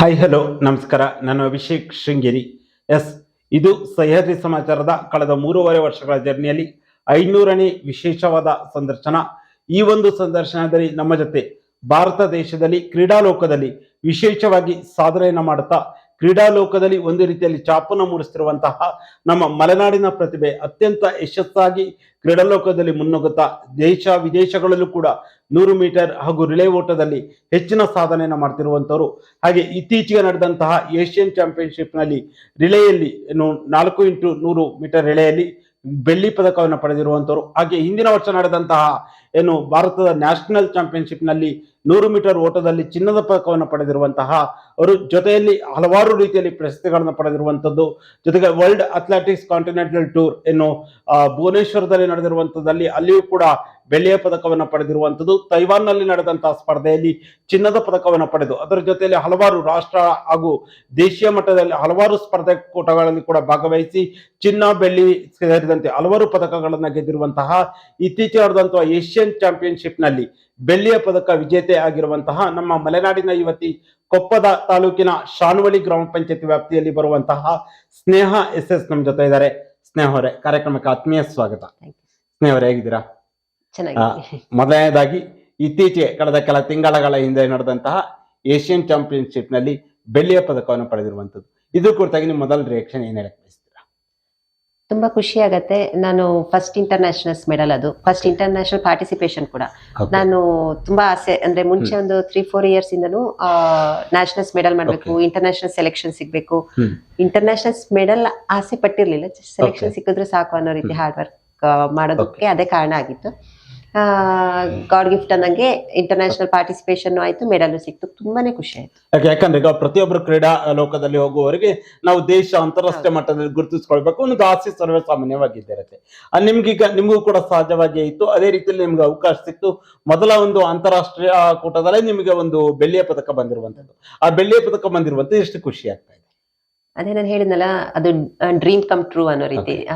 Hi hello ನಮಸ್ಕಾರ. ನಾನು Abhishek Sringeri. S ಇದು ಸಹ್ಯಾದ್ರಿ ಸಮಾಚಾರದ ಕಳೆದ ಮೂರುವರೆ ವರ್ಷಗಳ ಜರ್ನಿಯಲ್ಲಿ ಐನೂರನೇ ವಿಶೇಷವಾದ ಸಂದರ್ಶನ. ಈ ಒಂದು ಸಂದರ್ಶನದಲ್ಲಿ ನಮ್ಮ ಜೊತೆ ಭಾರತ ದೇಶದಲ್ಲಿ ಕ್ರೀಡಾಲೋಕದಲ್ಲಿ ವಿಶೇಷವಾಗಿ ಸಾಧನೆಯನ್ನು ಮಾಡುತ್ತಾ ಕ್ರೀಡಾ ಲೋಕದಲ್ಲಿ ಒಂದು ರೀತಿಯಲ್ಲಿ ಚಾಪನ್ನು ಮೂಡಿಸ್ತಿರುವಂತಹ ನಮ್ಮ ಮಲೆನಾಡಿನ ಪ್ರತಿಭೆ ಅತ್ಯಂತ ಯಶಸ್ಸಾಗಿ ಕ್ರೀಡಾಲೋಕದಲ್ಲಿ ಮುನ್ನುಗ್ಗುತ್ತಾ, ದೇಶ ವಿದೇಶಗಳಲ್ಲೂ ಕೂಡ ನೂರು ಮೀಟರ್ ಹಾಗೂ ರಿಲೇ ಓಟದಲ್ಲಿ ಹೆಚ್ಚಿನ ಸಾಧನೆಯನ್ನು ಮಾಡ್ತಿರುವಂತವರು. ಹಾಗೆ ಇತ್ತೀಚೆಗೆ ನಡೆದಂತಹ ಏಷ್ಯನ್ ಚಾಂಪಿಯನ್ಶಿಪ್ನಲ್ಲಿ ರಿಲೆಯಲ್ಲಿ ನಾಲ್ಕು ಇಂಟು ನೂರು ಮೀಟರ್ ರಿಲೆಯಲ್ಲಿ ಬೆಳ್ಳಿ ಪದಕವನ್ನು ಪಡೆದಿರುವಂತವರು. ಹಾಗೆ ಹಿಂದಿನ ವರ್ಷ ನಡೆದಂತಹ ಏನು ಭಾರತದ ನ್ಯಾಷನಲ್ ಚಾಂಪಿಯನ್ಶಿಪ್ನಲ್ಲಿ ನೂರು ಮೀಟರ್ ಓಟದಲ್ಲಿ ಚಿನ್ನದ ಪದಕವನ್ನು ಪಡೆದಿರುವಂತಹ ಅವರು ಜೊತೆಯಲ್ಲಿ ಹಲವಾರು ರೀತಿಯಲ್ಲಿ ಪ್ರಶಸ್ತಿಗಳನ್ನು ಪಡೆದಿರುವಂಥದ್ದು. ಜೊತೆಗೆ ವರ್ಲ್ಡ್ ಅಥ್ಲೆಟಿಕ್ಸ್ ಕಾಂಟಿನೆಂಟಲ್ ಟೂರ್ ಎನ್ನು ಭುವನೇಶ್ವರದಲ್ಲಿ ನಡೆದಿರುವಂಥದ್ದಲ್ಲಿ ಅಲ್ಲಿಯೂ ಕೂಡ ಬೆಳ್ಳಿಯ ಪದಕವನ್ನು ಪಡೆದಿರುವಂಥದ್ದು. ತೈವಾನ್ನಲ್ಲಿ ನಡೆದಂತಹ ಸ್ಪರ್ಧೆಯಲ್ಲಿ ಚಿನ್ನದ ಪದಕವನ್ನು ಪಡೆದು, ಅದರ ಜೊತೆಯಲ್ಲಿ ಹಲವಾರು ರಾಷ್ಟ್ರ ಹಾಗೂ ದೇಶೀಯ ಮಟ್ಟದಲ್ಲಿ ಹಲವಾರು ಸ್ಪರ್ಧೆ ಕೂಟಗಳಲ್ಲಿ ಕೂಡ ಭಾಗವಹಿಸಿ ಚಿನ್ನ, ಬೆಳ್ಳಿ ಸೇರಿದಂತೆ ಹಲವಾರು ಪದಕಗಳನ್ನು ಗೆದ್ದಿರುವಂತಹ ಇತ್ತೀಚೆಗೆ ನಡೆದಂತಹ ಏಷ್ಯನ್ ಚಾಂಪಿಯನ್ಶಿಪ್ನಲ್ಲಿ ಬೆಳ್ಳಿಯ ಪದಕ ವಿಜೇತೆ ಆಗಿರುವಂತಹ ನಮ್ಮ ಮಲೆನಾಡಿನ ಯುವತಿ ಕೊಪ್ಪದ ತಾಲೂಕಿನ ಶಾನುವಳಿ ಗ್ರಾಮ ಪಂಚಾಯತಿ ವ್ಯಾಪ್ತಿಯಲ್ಲಿ ಬರುವಂತಹ ಸ್ನೇಹ ಎಸ್ ಎಸ್ ನಮ್ಮ ಜೊತೆ ಇದ್ದಾರೆ. ಸ್ನೇಹ ಅವರೇ ಕಾರ್ಯಕ್ರಮಕ್ಕೆ ಆತ್ಮೀಯ ಸ್ವಾಗತ. ಸ್ನೇಹ ಅವರೇ ಹೇಗಿದ್ದೀರಾ? ಮೊದಲನೇದಾಗಿ ಇತ್ತೀಚೆಗೆ ಕಳೆದ ಕೆಲ ತಿಂಗಳ ಹಿಂದೆ ನಡೆದಂತಹ ಏಷ್ಯನ್ ಚಾಂಪಿಯನ್ಶಿಪ್ನಲ್ಲಿ ಬೆಳ್ಳಿಯ ಪದಕವನ್ನು ಪಡೆದಿರುವಂತದ್ದು ಇದ್ರ ಕುರಿತಾಗಿ ನಿಮ್ಮ ಮೊದಲ ರಿಯಾಕ್ಷನ್ ಏನ್ ಹೇಳಕ್ ತುಂಬಾ ಖುಷಿ ಆಗತ್ತೆ. ನಾನು ಫಸ್ಟ್ ಇಂಟರ್ನ್ಯಾಷನಲ್ಸ್ ಮೆಡಲ್ ಅದು. ಫಸ್ಟ್ ಇಂಟರ್ನ್ಯಾಷನಲ್ ಪಾರ್ಟಿಸಿಪೇಷನ್ ಕೂಡ. ನಾನು ತುಂಬಾ ಆಸೆ ಅಂದ್ರೆ ಮುಂಚೆ ಒಂದು ತ್ರೀ ಫೋರ್ ಇಯರ್ಸ್ ಇಂದನು ನ್ಯಾಷನಲ್ಸ್ ಮೆಡಲ್ ಮಾಡಬೇಕು ಇಂಟರ್ನ್ಯಾಷನಲ್ ಸೆಲೆಕ್ಷನ್ ಸಿಗ್ಬೇಕು. ಇಂಟರ್ನ್ಯಾಷನಲ್ಸ್ ಮೆಡಲ್ ಆಸೆ ಪಟ್ಟಿರ್ಲಿಲ್ಲ ಸೆಲೆಕ್ಷನ್. ಸಿಕ್ಕಿದ್ರೆ ಸಾಕು ಅನ್ನೋ ರೀತಿ. ಹಾರ್ಡ್ ವರ್ಕ್ ಮಾಡೋದಕ್ಕೆ ಅದೇ ಕಾರಣ ಆಗಿತ್ತು. ಗಾಡ್ ಗಿಫ್ಟ್ ಅನ್ನಂಗೆ ಇಂಟರ್ನ್ಯಾಷನಲ್ ಪಾರ್ಟಿಸಿಪೇಷನ್ ಆಯ್ತು ಮೆಡಲ್ ಸಿಕ್ತು. ತುಂಬಾನೇ ಖುಷಿ ಆಯ್ತು. ಯಾಕೆ ಯಾಕಂದ್ರೆ ಈಗ ಪ್ರತಿಯೊಬ್ಬರು ಕ್ರೀಡಾ ಲೋಕದಲ್ಲಿ ಹೋಗುವವರಿಗೆ ನಾವು ದೇಶ ಅಂತಾರಾಷ್ಟ್ರೀಯ ಮಟ್ಟದಲ್ಲಿ ಗುರುತಿಸ್ಕೊಳ್ಬೇಕು. ಒಂದು ಆಸೆ ಸರ್ವೇ ಸಾಮಾನ್ಯವಾಗಿದ್ದಿರುತ್ತೆ. ಆ, ನಿಮ್ಗೀಗ ನಿಮಗೂ ಕೂಡ ಸಹಜವಾಗಿ ಇತ್ತು. ಅದೇ ರೀತಿಯಲ್ಲಿ ನಿಮ್ಗೆ ಅವಕಾಶ ಸಿಕ್ತು. ಮೊದಲ ಒಂದು ಅಂತಾರಾಷ್ಟ್ರೀಯ ಕೂಟದಲ್ಲೇ ನಿಮಗೆ ಒಂದು ಬೆಳ್ಳಿಯ ಪದಕ ಬಂದಿರುವಂತದ್ದು ಆ ಬೆಳ್ಳಿಯ ಪದಕ ಬಂದಿರುವಂತದ್ದು ಎಷ್ಟು ಖುಷಿ ಆಗ್ತಾ ಇದೆ. ಅದೇ ನಾನು ಹೇಳಿದ್ನಲ್ಲ ಅದು ಡ್ರೀಮ್ ಕಮ್ ಟ್ರೂ ಅನ್ನೋ ರೀತಿ.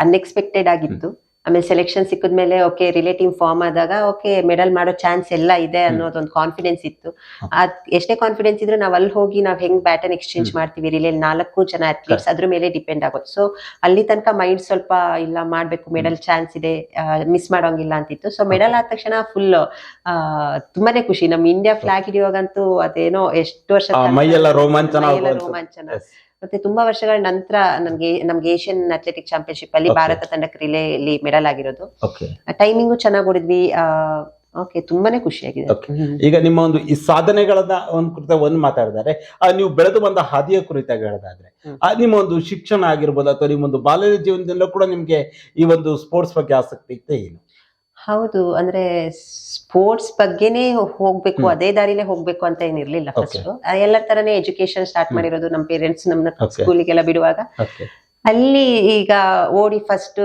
ಅನ್ಎಕ್ಸ್ಪೆಕ್ಟೆಡ್ ಆಗಿತ್ತು. ಆಮೇಲೆ ಸೆಲೆಕ್ಷನ್ ಸಿಕ್ಕಿದ್ಮೇಲೆ ಓಕೆ ರಿಲೇಟಿವ್ ಫಾರ್ಮ್ ಆದಾಗ ಓಕೆ ಮೆಡಲ್ ಮಾಡೋ ಚಾನ್ಸ್ ಎಲ್ಲ ಇದೆ ಅನ್ನೋದೊಂದು ಕಾನ್ಫಿಡೆನ್ಸ್ ಇತ್ತು. ಅದ್ ಎಷ್ಟೇ ಕಾನ್ಫಿಡೆನ್ಸ್ ಇದ್ರು ನಾವ್ ಅಲ್ಲಿ ಹೋಗಿ ನಾವ್ ಹೆಂಗ್ ಬ್ಯಾಟನ್ ಎಕ್ಸ್ಚೇಂಜ್ ಮಾಡ್ತೀವಿ ರಿಲೇ ನಾಲ್ಕು ಜನ ಅಥ್ಲೀಟ್ಸ್ ಅದ್ರ ಮೇಲೆ ಡಿಪೆಂಡ್ ಆಗೋದು. ಸೊ ಅಲ್ಲಿ ತನಕ ಮೈಂಡ್ ಸ್ವಲ್ಪ ಇಲ್ಲ ಮಾಡ್ಬೇಕು ಮೆಡಲ್ ಚಾನ್ಸ್ ಇದೆ ಮಿಸ್ ಮಾಡೋಂಗಿಲ್ಲ ಅಂತಿತ್ತು. ಸೊ ಮೆಡಲ್ ಆದ ತಕ್ಷಣ ಫುಲ್ ತುಂಬಾನೇ ಖುಷಿ. ನಮ್ ಇಂಡಿಯಾ ಫ್ಲಾಗ್ ಹಿಡಿಯುವಾಗಂತೂ ಅದೇನೋ ಎಷ್ಟು ವರ್ಷ ರೋಮಾಂಚನ ಮತ್ತೆ ತುಂಬಾ ವರ್ಷಗಳ ನಂತರ ನಮ್ಗೆ ನಮ್ಗೆ ಏಷ್ಯನ್ ಅಥ್ಲೆಟಿಕ್ ಚಾಂಪಿಯನ್ಶಿಪ್ ಅಲ್ಲಿ. ಭಾರತ ತಂಡಕ್ಕೆ ರಿಲೇಲಿ ಮೆಡಲ್ ಆಗಿರೋದು. ಟೈಮಿಂಗ್ ಚೆನ್ನಾಗಿ ಹೊಡಿದ್ವಿ. ಓಕೆ ತುಂಬಾನೇ ಖುಷಿಯಾಗಿದೆ. ಈಗ ನಿಮ್ಮ ಒಂದು ಈ ಸಾಧನೆಗಳನ್ನ ಒಂದ್ ಕುರಿತ ಒಂದ್ ಮಾತಾಡಿದ್ದಾರೆ ಆ, ನೀವು ಬೆಳೆದು ಬಂದ ಹಾದಿಯ ಕುರಿತಾಗಿ ಹೇಳೋದಾದ್ರೆ ನಿಮ್ಮ ಒಂದು ಶಿಕ್ಷಣ ಆಗಿರ್ಬೋದು ಅಥವಾ ನಿಮ್ಮ ಒಂದು ಬಾಲ್ಯದ ಜೀವನದಲ್ಲೂ ಕೂಡ ನಿಮ್ಗೆ ಈ ಒಂದು ಸ್ಪೋರ್ಟ್ಸ್ ಬಗ್ಗೆ ಆಸಕ್ತಿ ಇದೆ ಏನು? ಹೌದು ಅಂದ್ರೆ ಸ್ಪೋರ್ಟ್ಸ್ ಬಗ್ಗೆನೇ ಹೋಗ್ಬೇಕು ಅದೇ ದಾರಿಲೇ ಹೋಗ್ಬೇಕು ಅಂತ ಏನಿರ್ಲಿಲ್ಲ. ಫಸ್ಟ್ ಎಲ್ಲರ ತರನೇ ಎಜುಕೇಶನ್ ಸ್ಟಾರ್ಟ್ ಮಾಡಿರೋದು ನಮ್ಮ ಪೇರೆಂಟ್ಸ್ ನಮ್ಮನ್ನ. ಸ್ಕೂಲಿಗೆಲ್ಲ ಬಿಡುವಾಗ. ಅಲ್ಲಿ ಈಗ ಓಡಿ ಫಸ್ಟ್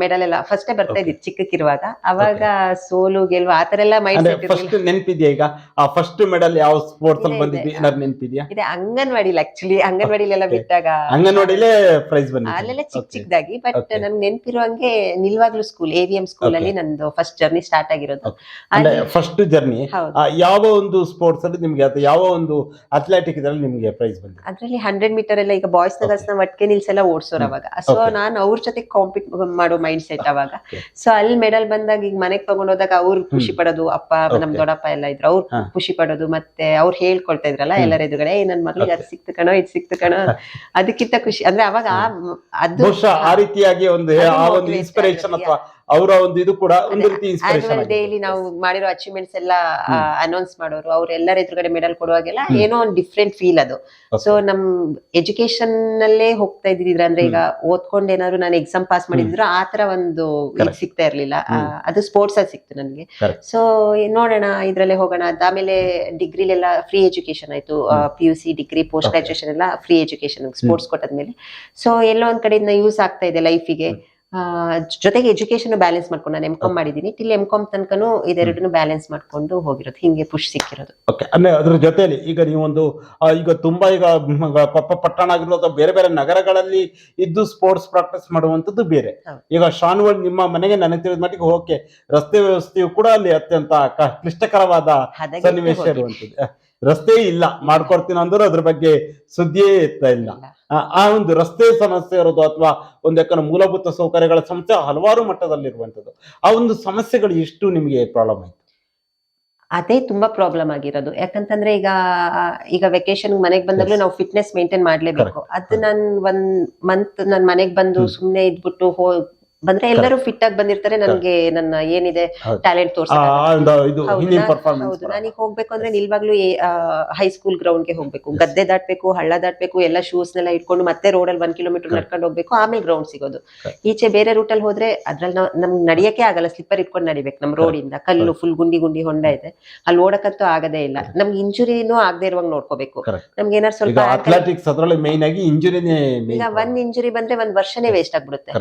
ಮೆಡಲ್ ಎಲ್ಲ ಫಸ್ಟೇ ಬರ್ತಾ ಇದ್ದೀವಿ ಇದ್ದಿತ್ತು ಚಿಕ್ಕಕ್ಕಿರುವಾಗ. ಅವಾಗ ಸೋಲು ಗೆಲುವು ಆತರ ಎಲ್ಲ ಮೈಂಡ್ ಅಂದ್ರೆ ಸೆಟ್ ಫಸ್ಟ್ ನೆನ್ಪಿದ್ಯಾ ಈಗ? ಆ ಫಸ್ಟ್ ಮೆಡಲ್ ಯಾವ ಸ್ಪೋರ್ಟ್ಸ್ ಅಲ್ಲಿ ಬಂದಿದ್ವಿ. ಏನಾದ್ರು ನೆನ್ಪಿದ್ಯಾ? ಇದೆ ಅಂಗನವಾಡಿಲಿ ಆಕ್ಚುಲಿ ಅಂಗನವಾಡಿಲೆಲ್ಲ. ಬಿಟ್ಟಾಗ ಅಂಗನವಾಡಿಲೇ ಪ್ರೈಸ್ ಬಂದಿದೆ ಅಲ್ಲೆಲ್ಲ ಚಿಕ್ಕ. ಚಿಕ್ಕದಾಗಿ ಬಟ್. ನನ್ಗೆ ನೆನ್ಪಿರುವಂಗೆ ನಿಲ್ವಾಗ್ಲೂ school A V M school ಅಲ್ಲಿ. ನಂದು ಫಸ್ಟ್ ಜರ್ನಿ ಸ್ಟಾರ್ಟ್ ಆಗಿರೋದು. ಅಂದ್ರೆ ಫಸ್ಟ್ ಜರ್ನಿ ಯಾವ ಒಂದು ಸ್ಪೋರ್ಟ್ಸ್ ಅಲ್ಲಿ ನಿಮ್ಗೆ ಅಥವಾ ಯಾವ ಒಂದು ಅಥ್ಲೆಟಿಕ್ ಇದ್ರಲ್ಲಿ ನಿಮ್ಗೆ ಪ್ರೈಸ್ ಬಂದಿದೆ ಅದ್ರಲ್ಲಿ ಹಂಡ್ರೆಡ್ ಮೀಟರ್ ಎಲ್ಲ ಈಗ ಬಾಯ್ಸ್ ನಗರ್ಸ್ ಗರ್ಲ್ಸ್ನ ಒಟ್ಟಿಗೆ ನಿಲ್ಸೆಲ್ಲ ಓಡ್ಸೋರ್ ಅವಾಗ. ಸೊ. ನಾನು ಅವ್ರ ಜೊತೆ ಕಾಂಪಿಟ್ ಮಾಡೋ ಮೈಂಡ್ ಸೆಟ್ ಅವಾಗ. ಸೊ ಅಲ್ಲಿ ಮೆಡಲ್ ಬಂದಾಗ ಈಗ ಮನೆಗ್ ತಗೊಂಡೋದಾಗ ಅವ್ರು ಖುಷಿ ಪಡೋದು. ಅಪ್ಪ ನಮ್ ದೊಡ್ಡಪ್ಪ ಎಲ್ಲ ಇದ್ರು. ಅವ್ರು. ಖುಷಿ ಪಡೋದು. ಮತ್ತೆ ಅವ್ರು ಹೇಳ್ಕೊಳ್ತಾ ಇದ್ರಲ್ಲ ಎಲ್ಲರ ಎದುರುಗಡೆ "ಏ, ನನ್ ಮಗಳಿಗೆ ಅದ್. ಸಿಕ್ತು ಕಣೋ ಇದ್ ಸಿಕ್ತು ಕಣೋ. ಅದಕ್ಕಿಂತ ಖುಷಿ ಅಂದ್ರೆ ಅವಾಗ ಆ- ಅದು ಆ ರೀತಿಯಾಗಿ ಒಂದು ಇನ್ಸ್ಪಿರೇಷನ್ ಅಥವಾ ಅವರ ಒಂದು ಇದು ಕೂಡ ಒಂದು ರೀತಿ ಇನ್ಸ್ಪಿರೇಷನ್ ಡೈಲಿ ನಾವು ಮಾಡಿರೋ ಅಚೀವ್ಮೆಂಟ್ಸ್ ಎಲ್ಲ ಅನೌನ್ಸ್ ಮಾಡೋರು ಅವ್ರ ಎಲ್ಲರ ಎದುರುಗಡೆ ಮೆಡಲ್ ಕೊಡುವಾಗೆಲ್ಲ. ಏನೋ ಒಂದು ಡಿಫ್ರೆಂಟ್ ಫೀಲ್ ಅದು. ಸೊ ನಮ್ ಎಜುಕೇಶನ್ ನಲ್ಲೇ ಹೋಗ್ತಾ ಇದ್ದಿದ್ರೆ ಅಂದ್ರೆ ಈಗ ಓದ್ಕೊಂಡು ಏನಾದ್ರು ನಾನು ಎಕ್ಸಾಮ್ ಪಾಸ್ ಮಾಡಿದ್ರು ಆತರ ಒಂದು ಇದ್ ಸಿಗ್ತಾ ಇರ್ಲಿಲ್ಲ. ಆ, ಅದು ಸ್ಪೋರ್ಟ್ಸ್ ಅಲ್ಲಿ ಸಿಕ್ತು ನನಗೆ. ಸೊ ನೋಡೋಣ ಇದ್ರಲ್ಲೇ ಹೋಗೋಣ. ಆಮೇಲೆ ಡಿಗ್ರಿಲೆಲ್ಲ ಫ್ರೀ ಎಜುಕೇಶನ್ ಆಯ್ತು. P U C degree post. Graduation ಎಲ್ಲ ಫ್ರೀ ಎಜುಕೇಶನ್ ಸ್ಪೋರ್ಟ್ಸ್ ಕೊಟ್ಟದ್ಮೇಲೆ. ಸೊ ಎಲ್ಲೋ ಒಂದ್ ಕಡೆಯಿಂದ ಯೂಸ್ ಆಗ್ತಾ ಇದೆ ಲೈಫಿಗೆ ಜೊತೆಗೆ ಎಜುಕೇಶನ್ ಬ್ಯಾಲೆನ್ಸ್ ಮಾಡ್ಕೊಂಡು ನಾನು ಎಂ ಕಾಮ್ ಮಾಡಿದೀನಿ ಟಿಲ್ ಎಂ ಕಾಮ್ ತನಕನು ಇದೆರಡನ್ನು ಬ್ಯಾಲೆನ್ಸ್ ಮಾಡ್ಕೊಂಡು ಹೋಗಿರೋದು. ಹಿಂಗೆ ಪುಷ್ ಸಿಕ್ಕಿರೋದು. ಓಕೆ ಅಂದ್ರೆ ಅದ್ರ ಜೊತೆಯಲ್ಲಿ ಈಗ ನೀವೊಂದು ಆ, ಈಗ ತುಂಬಾ ಈಗ ಪಪ್ಪ ಪಟ್ಟಣ ಆಗಿರ್ಬೋದು ಅಥವಾ ಬೇರೆ ಬೇರೆ ನಗರಗಳಲ್ಲಿ ಇದ್ದು ಸ್ಪೋರ್ಟ್ಸ್ ಪ್ರಾಕ್ಟೀಸ್ ಮಾಡುವಂತದ್ದು ಬೇರೆ. ಹೌದು. ಈಗ ಶಾನ್ವಲ್ ನಿಮ್ಮ ಮನೆಗೆ ನನಗೆ ತಿಳಿದ ಮಟ್ಟಿಗೆ ಓಕೆ ರಸ್ತೆ ವ್ಯವಸ್ಥೆಯು ಕೂಡ ಅಲ್ಲಿ ಅತ್ಯಂತ ಕ- ಕ್ಲಿಷ್ಟಕರವಾದ ಹದಗೆಟ್ಟು ಸನ್ನಿವೇಶ. ಇರುವಂತದ್ದು ರಸ್ತೆ ಇಲ್ಲ ಮಾಡ್ಕೊಡ್ತೀನಿ ಅಂದ್ರೆ ಅದ್ರ ಬಗ್ಗೆ ಸುದ್ದಿಯೇ ಇರ್ತಾ ಇಲ್ಲ. ಆ- ಒಂದು ರಸ್ತೆ ಸಮಸ್ಯೆ ಇರೋದು ಅಥವಾ ಒಂದು ಯಾಕಂದ್ರೆ ಮೂಲಭೂತ ಸೌಕರ್ಯಗಳ ಸಮಸ್ಯೆ ಹಲವಾರು ಮಟ್ಟದಲ್ಲಿರುವಂತದ್ದು ಆ ಒಂದು ಸಮಸ್ಯೆಗಳು ಎಷ್ಟು ನಿಮಗೆ ಪ್ರಾಬ್ಲಮ್ ಆಯ್ತು. ಅದೇ ತುಂಬಾ ಪ್ರಾಬ್ಲಮ್ ಆಗಿರೋದು. ಯಾಕಂತಂದ್ರೆ ಈಗ ಈಗ ವೆಕೇಶನ್ ಮನೆಗೆ ಬಂದಾಗ್ಲೂ. ನಾವು ಫಿಟ್ನೆಸ್ ಮೇಂಟೈನ್ ಮಾಡ್ಲೇಬೇಕು. ಅದು ನಾನು ಒಂದ್ ಮಂತ್ ನನ್ ಮನೆಗೆ ಬಂದು ಸುಮ್ಮನೆ ಸುಮ್ನೆ ಇದ್ಬಿಟ್ಟು ಹೋ ಬಂದ್ರೆ ಎಲ್ಲರೂ ಫಿಟ್ ಆಗಿ ಬಂದಿರ್ತಾರೆ ನನಗೆ ನನ್ನ ಏನಿದೆ. ಟ್ಯಾಲೆಂಟ್ ತೋರಿಸ್ತಾರೆ ನನಗೆ ಹೋಗ್ಬೇಕು ಅಂದ್ರೆ ನಿಲ್ವಾಗ್ಲೂ ಹೈಸ್ಕೂಲ್ ಗ್ರೌಂಡ್ಗೆ ಹೋಗ್ಬೇಕು. ಗದ್ದೆ ದಾಟ್ಬೇಕು ಹಳ್ಳ ದಾಟ್ಬೇಕು ಎಲ್ಲ ಶೂಸ್ ನೆಲ್ಲ ಇಟ್ಕೊಂಡು ಮತ್ತೆ ರೋಡ್ ಅಲ್ಲಿ ಒಂದ್ ಕಿಲೋಮೀಟರ್. ನಡ್ಕೊಂಡು ಹೋಗ್ಬೇಕು ಆಮೇಲೆ ಗ್ರೌಂಡ್ ಸಿಗೋದು. ಈಚೆ ಬೇರೆ ರೂಟ್ ಅಲ್ಲಿ ಹೋದ್ರೆ ಅದ್ರಲ್ಲಿ ನಾವ್ ನಮ್ಗೆ ನಡಿಯಕ್ಕೆ ಆಗಲ್ಲ ಸ್ಲಿಪ್ಪರ್ ಇಟ್ಕೊಂಡು ನಡಿಬೇಕು ನಮ್ ರೋಡ್ ಇಂದ. ಕಲ್ಲು ಫುಲ್ ಗುಂಡಿ ಗುಂಡಿ ಹೊಂಡ ಇದೆ. ಅಲ್ಲಿ ಓಡಕ್ಕಂತೂ ಆಗದೇ ಇಲ್ಲ. ನಮ್ಗೆ ಇಂಜುರಿನೂ ಆಗದೆ ಇರುವಾಗ ನೋಡ್ಕೋಬೇಕು. ನಮ್ಗೆ ಏನಾದ್ರು ಸ್ವಲ್ಪ ankle- ಅಥ್ಲೆಟಿಕ್ಸ್ ಅದರಲ್ಲಿ ಮೇನ್ ಆಗಿ ಇಂಜುರಿನೇ ಈಗ ಒಂದ್ ಇಂಜುರಿ ಬಂದ್ರೆ ಒಂದ್ ವರ್ಷನೇ ವೇಸ್ಟ್ ಆಗ್ಬಿಡುತ್ತೆ.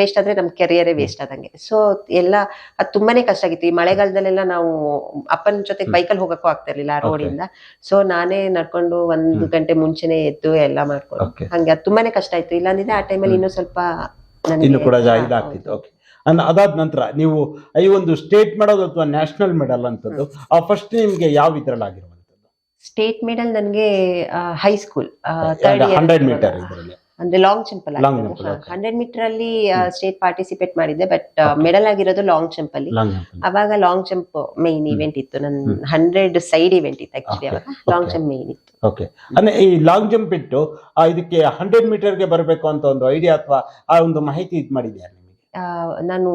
ವೇಸ್ಟ್ ಆದ್ರೆ ನಮ್ ಕೆರಿಯರೇ ವೇಸ್ಟ್ ಆದಂಗೆ. ಸೊ ಎಲ್ಲ ಅದ್ ತುಂಬಾನೇ ಕಷ್ಟ ಆಗಿತ್ತು. ಈ ಮಳೆಗಾಲದಲ್ಲೆಲ್ಲ ನಾವು ಅಪ್ಪನ ಜೊತೆ ಬೈಕಲ್ ಬೈಕಲ್ಲಿ ಹೋಗಕ್ಕೂ ಆಗ್ತಾ ಇರ್ಲಿಲ್ಲ ಆ ಇಂದ. ಸೊ ನಾನೇ ನಡ್ಕೊಂಡು ಒಂದು ಗಂಟೆ ಮುಂಚೆನೆ ಎದ್ದು ಎಲ್ಲ ಮಾಡ್ಕೊಂಡು. ಹಂಗೆ ಅದ್ ತುಂಬಾನೇ ಕಷ್ಟ ಆಯ್ತು. ಇಲ್ಲಾಂದಿದ್ರೆ ಆ ಟೈಮಲ್ಲಿ. ಇನ್ನೂ ಸ್ವಲ್ಪ ಇನ್ನು ಕೂಡ ಇದಾಗ್ತಿತ್ತು. ಓಕೆ ಅದಾದ ನಂತರ ನೀವು ಈ ಒಂದು ಸ್ಟೇಟ್ ಮೆಡಲ್ ಅಥವಾ ನ್ಯಾಷನಲ್ ಮೆಡಲ್ ಅಂತದ್ದು ಆ ಫಸ್ಟ್ ನಿಮ್ಗೆ ಯಾವ ಇದ್ರಲ್ಲಿ ಆಗಿರುವಂತದ್ದು? ಸ್ಟೇಟ್ ಮೆಡಲ್ ನನಗೆ ಹೈಸ್ಕೂಲ್ ಹಂಡ್ರೆಡ್ ಮೀಟರ್ ಇದರಲ್ಲಿ. ಅಂದ್ರೆ ಲಾಂಗ್ ಜಂಪ್ ಅಲ್ಲಿ. ಹಂಡ್ರೆಡ್ ಮೀಟರ್ ಅಲ್ಲಿ ಸ್ಟೇಟ್ ಪಾರ್ಟಿಸಿಪೇಟ್ ಮಾಡಿದ್ದೆ ಬಟ್. ಮೆಡಲ್ ಆಗಿರೋದು ಲಾಂಗ್ ಜಂಪ್ ಅಲ್ಲಿ. ಅವಾಗ ಲಾಂಗ್ ಜಂಪ್ ಮೈನ್. ಇವೆಂಟ್ ಇತ್ತು. ನನ್ನ. ಹಂಡ್ರೆಡ್ ಸೈಡ್ ಇವೆಂಟ್ ಇತ್ತು ಆಕ್ಚುಲಿ ಅವಾಗ. ಲಾಂಗ್ ಜಂಪ್ ಮೈನ್ ಇತ್ತು. ಓಕೆ ಅಂದ್ರೆ ಈ ಲಾಂಗ್ ಜಂಪ್ ಇಟ್ಟು ಇದಕ್ಕೆ ಹಂಡ್ರೆಡ್ ಮೀಟರ್ಗೆ ಬರಬೇಕು ಅಂತ ಒಂದು ಐಡಿಯಾ ಅಥವಾ ಆ ಒಂದು ಮಾಹಿತಿ ಇದು ಮಾಡಿದ್ಯಾ ನಿಮಗೆ? ನಾನು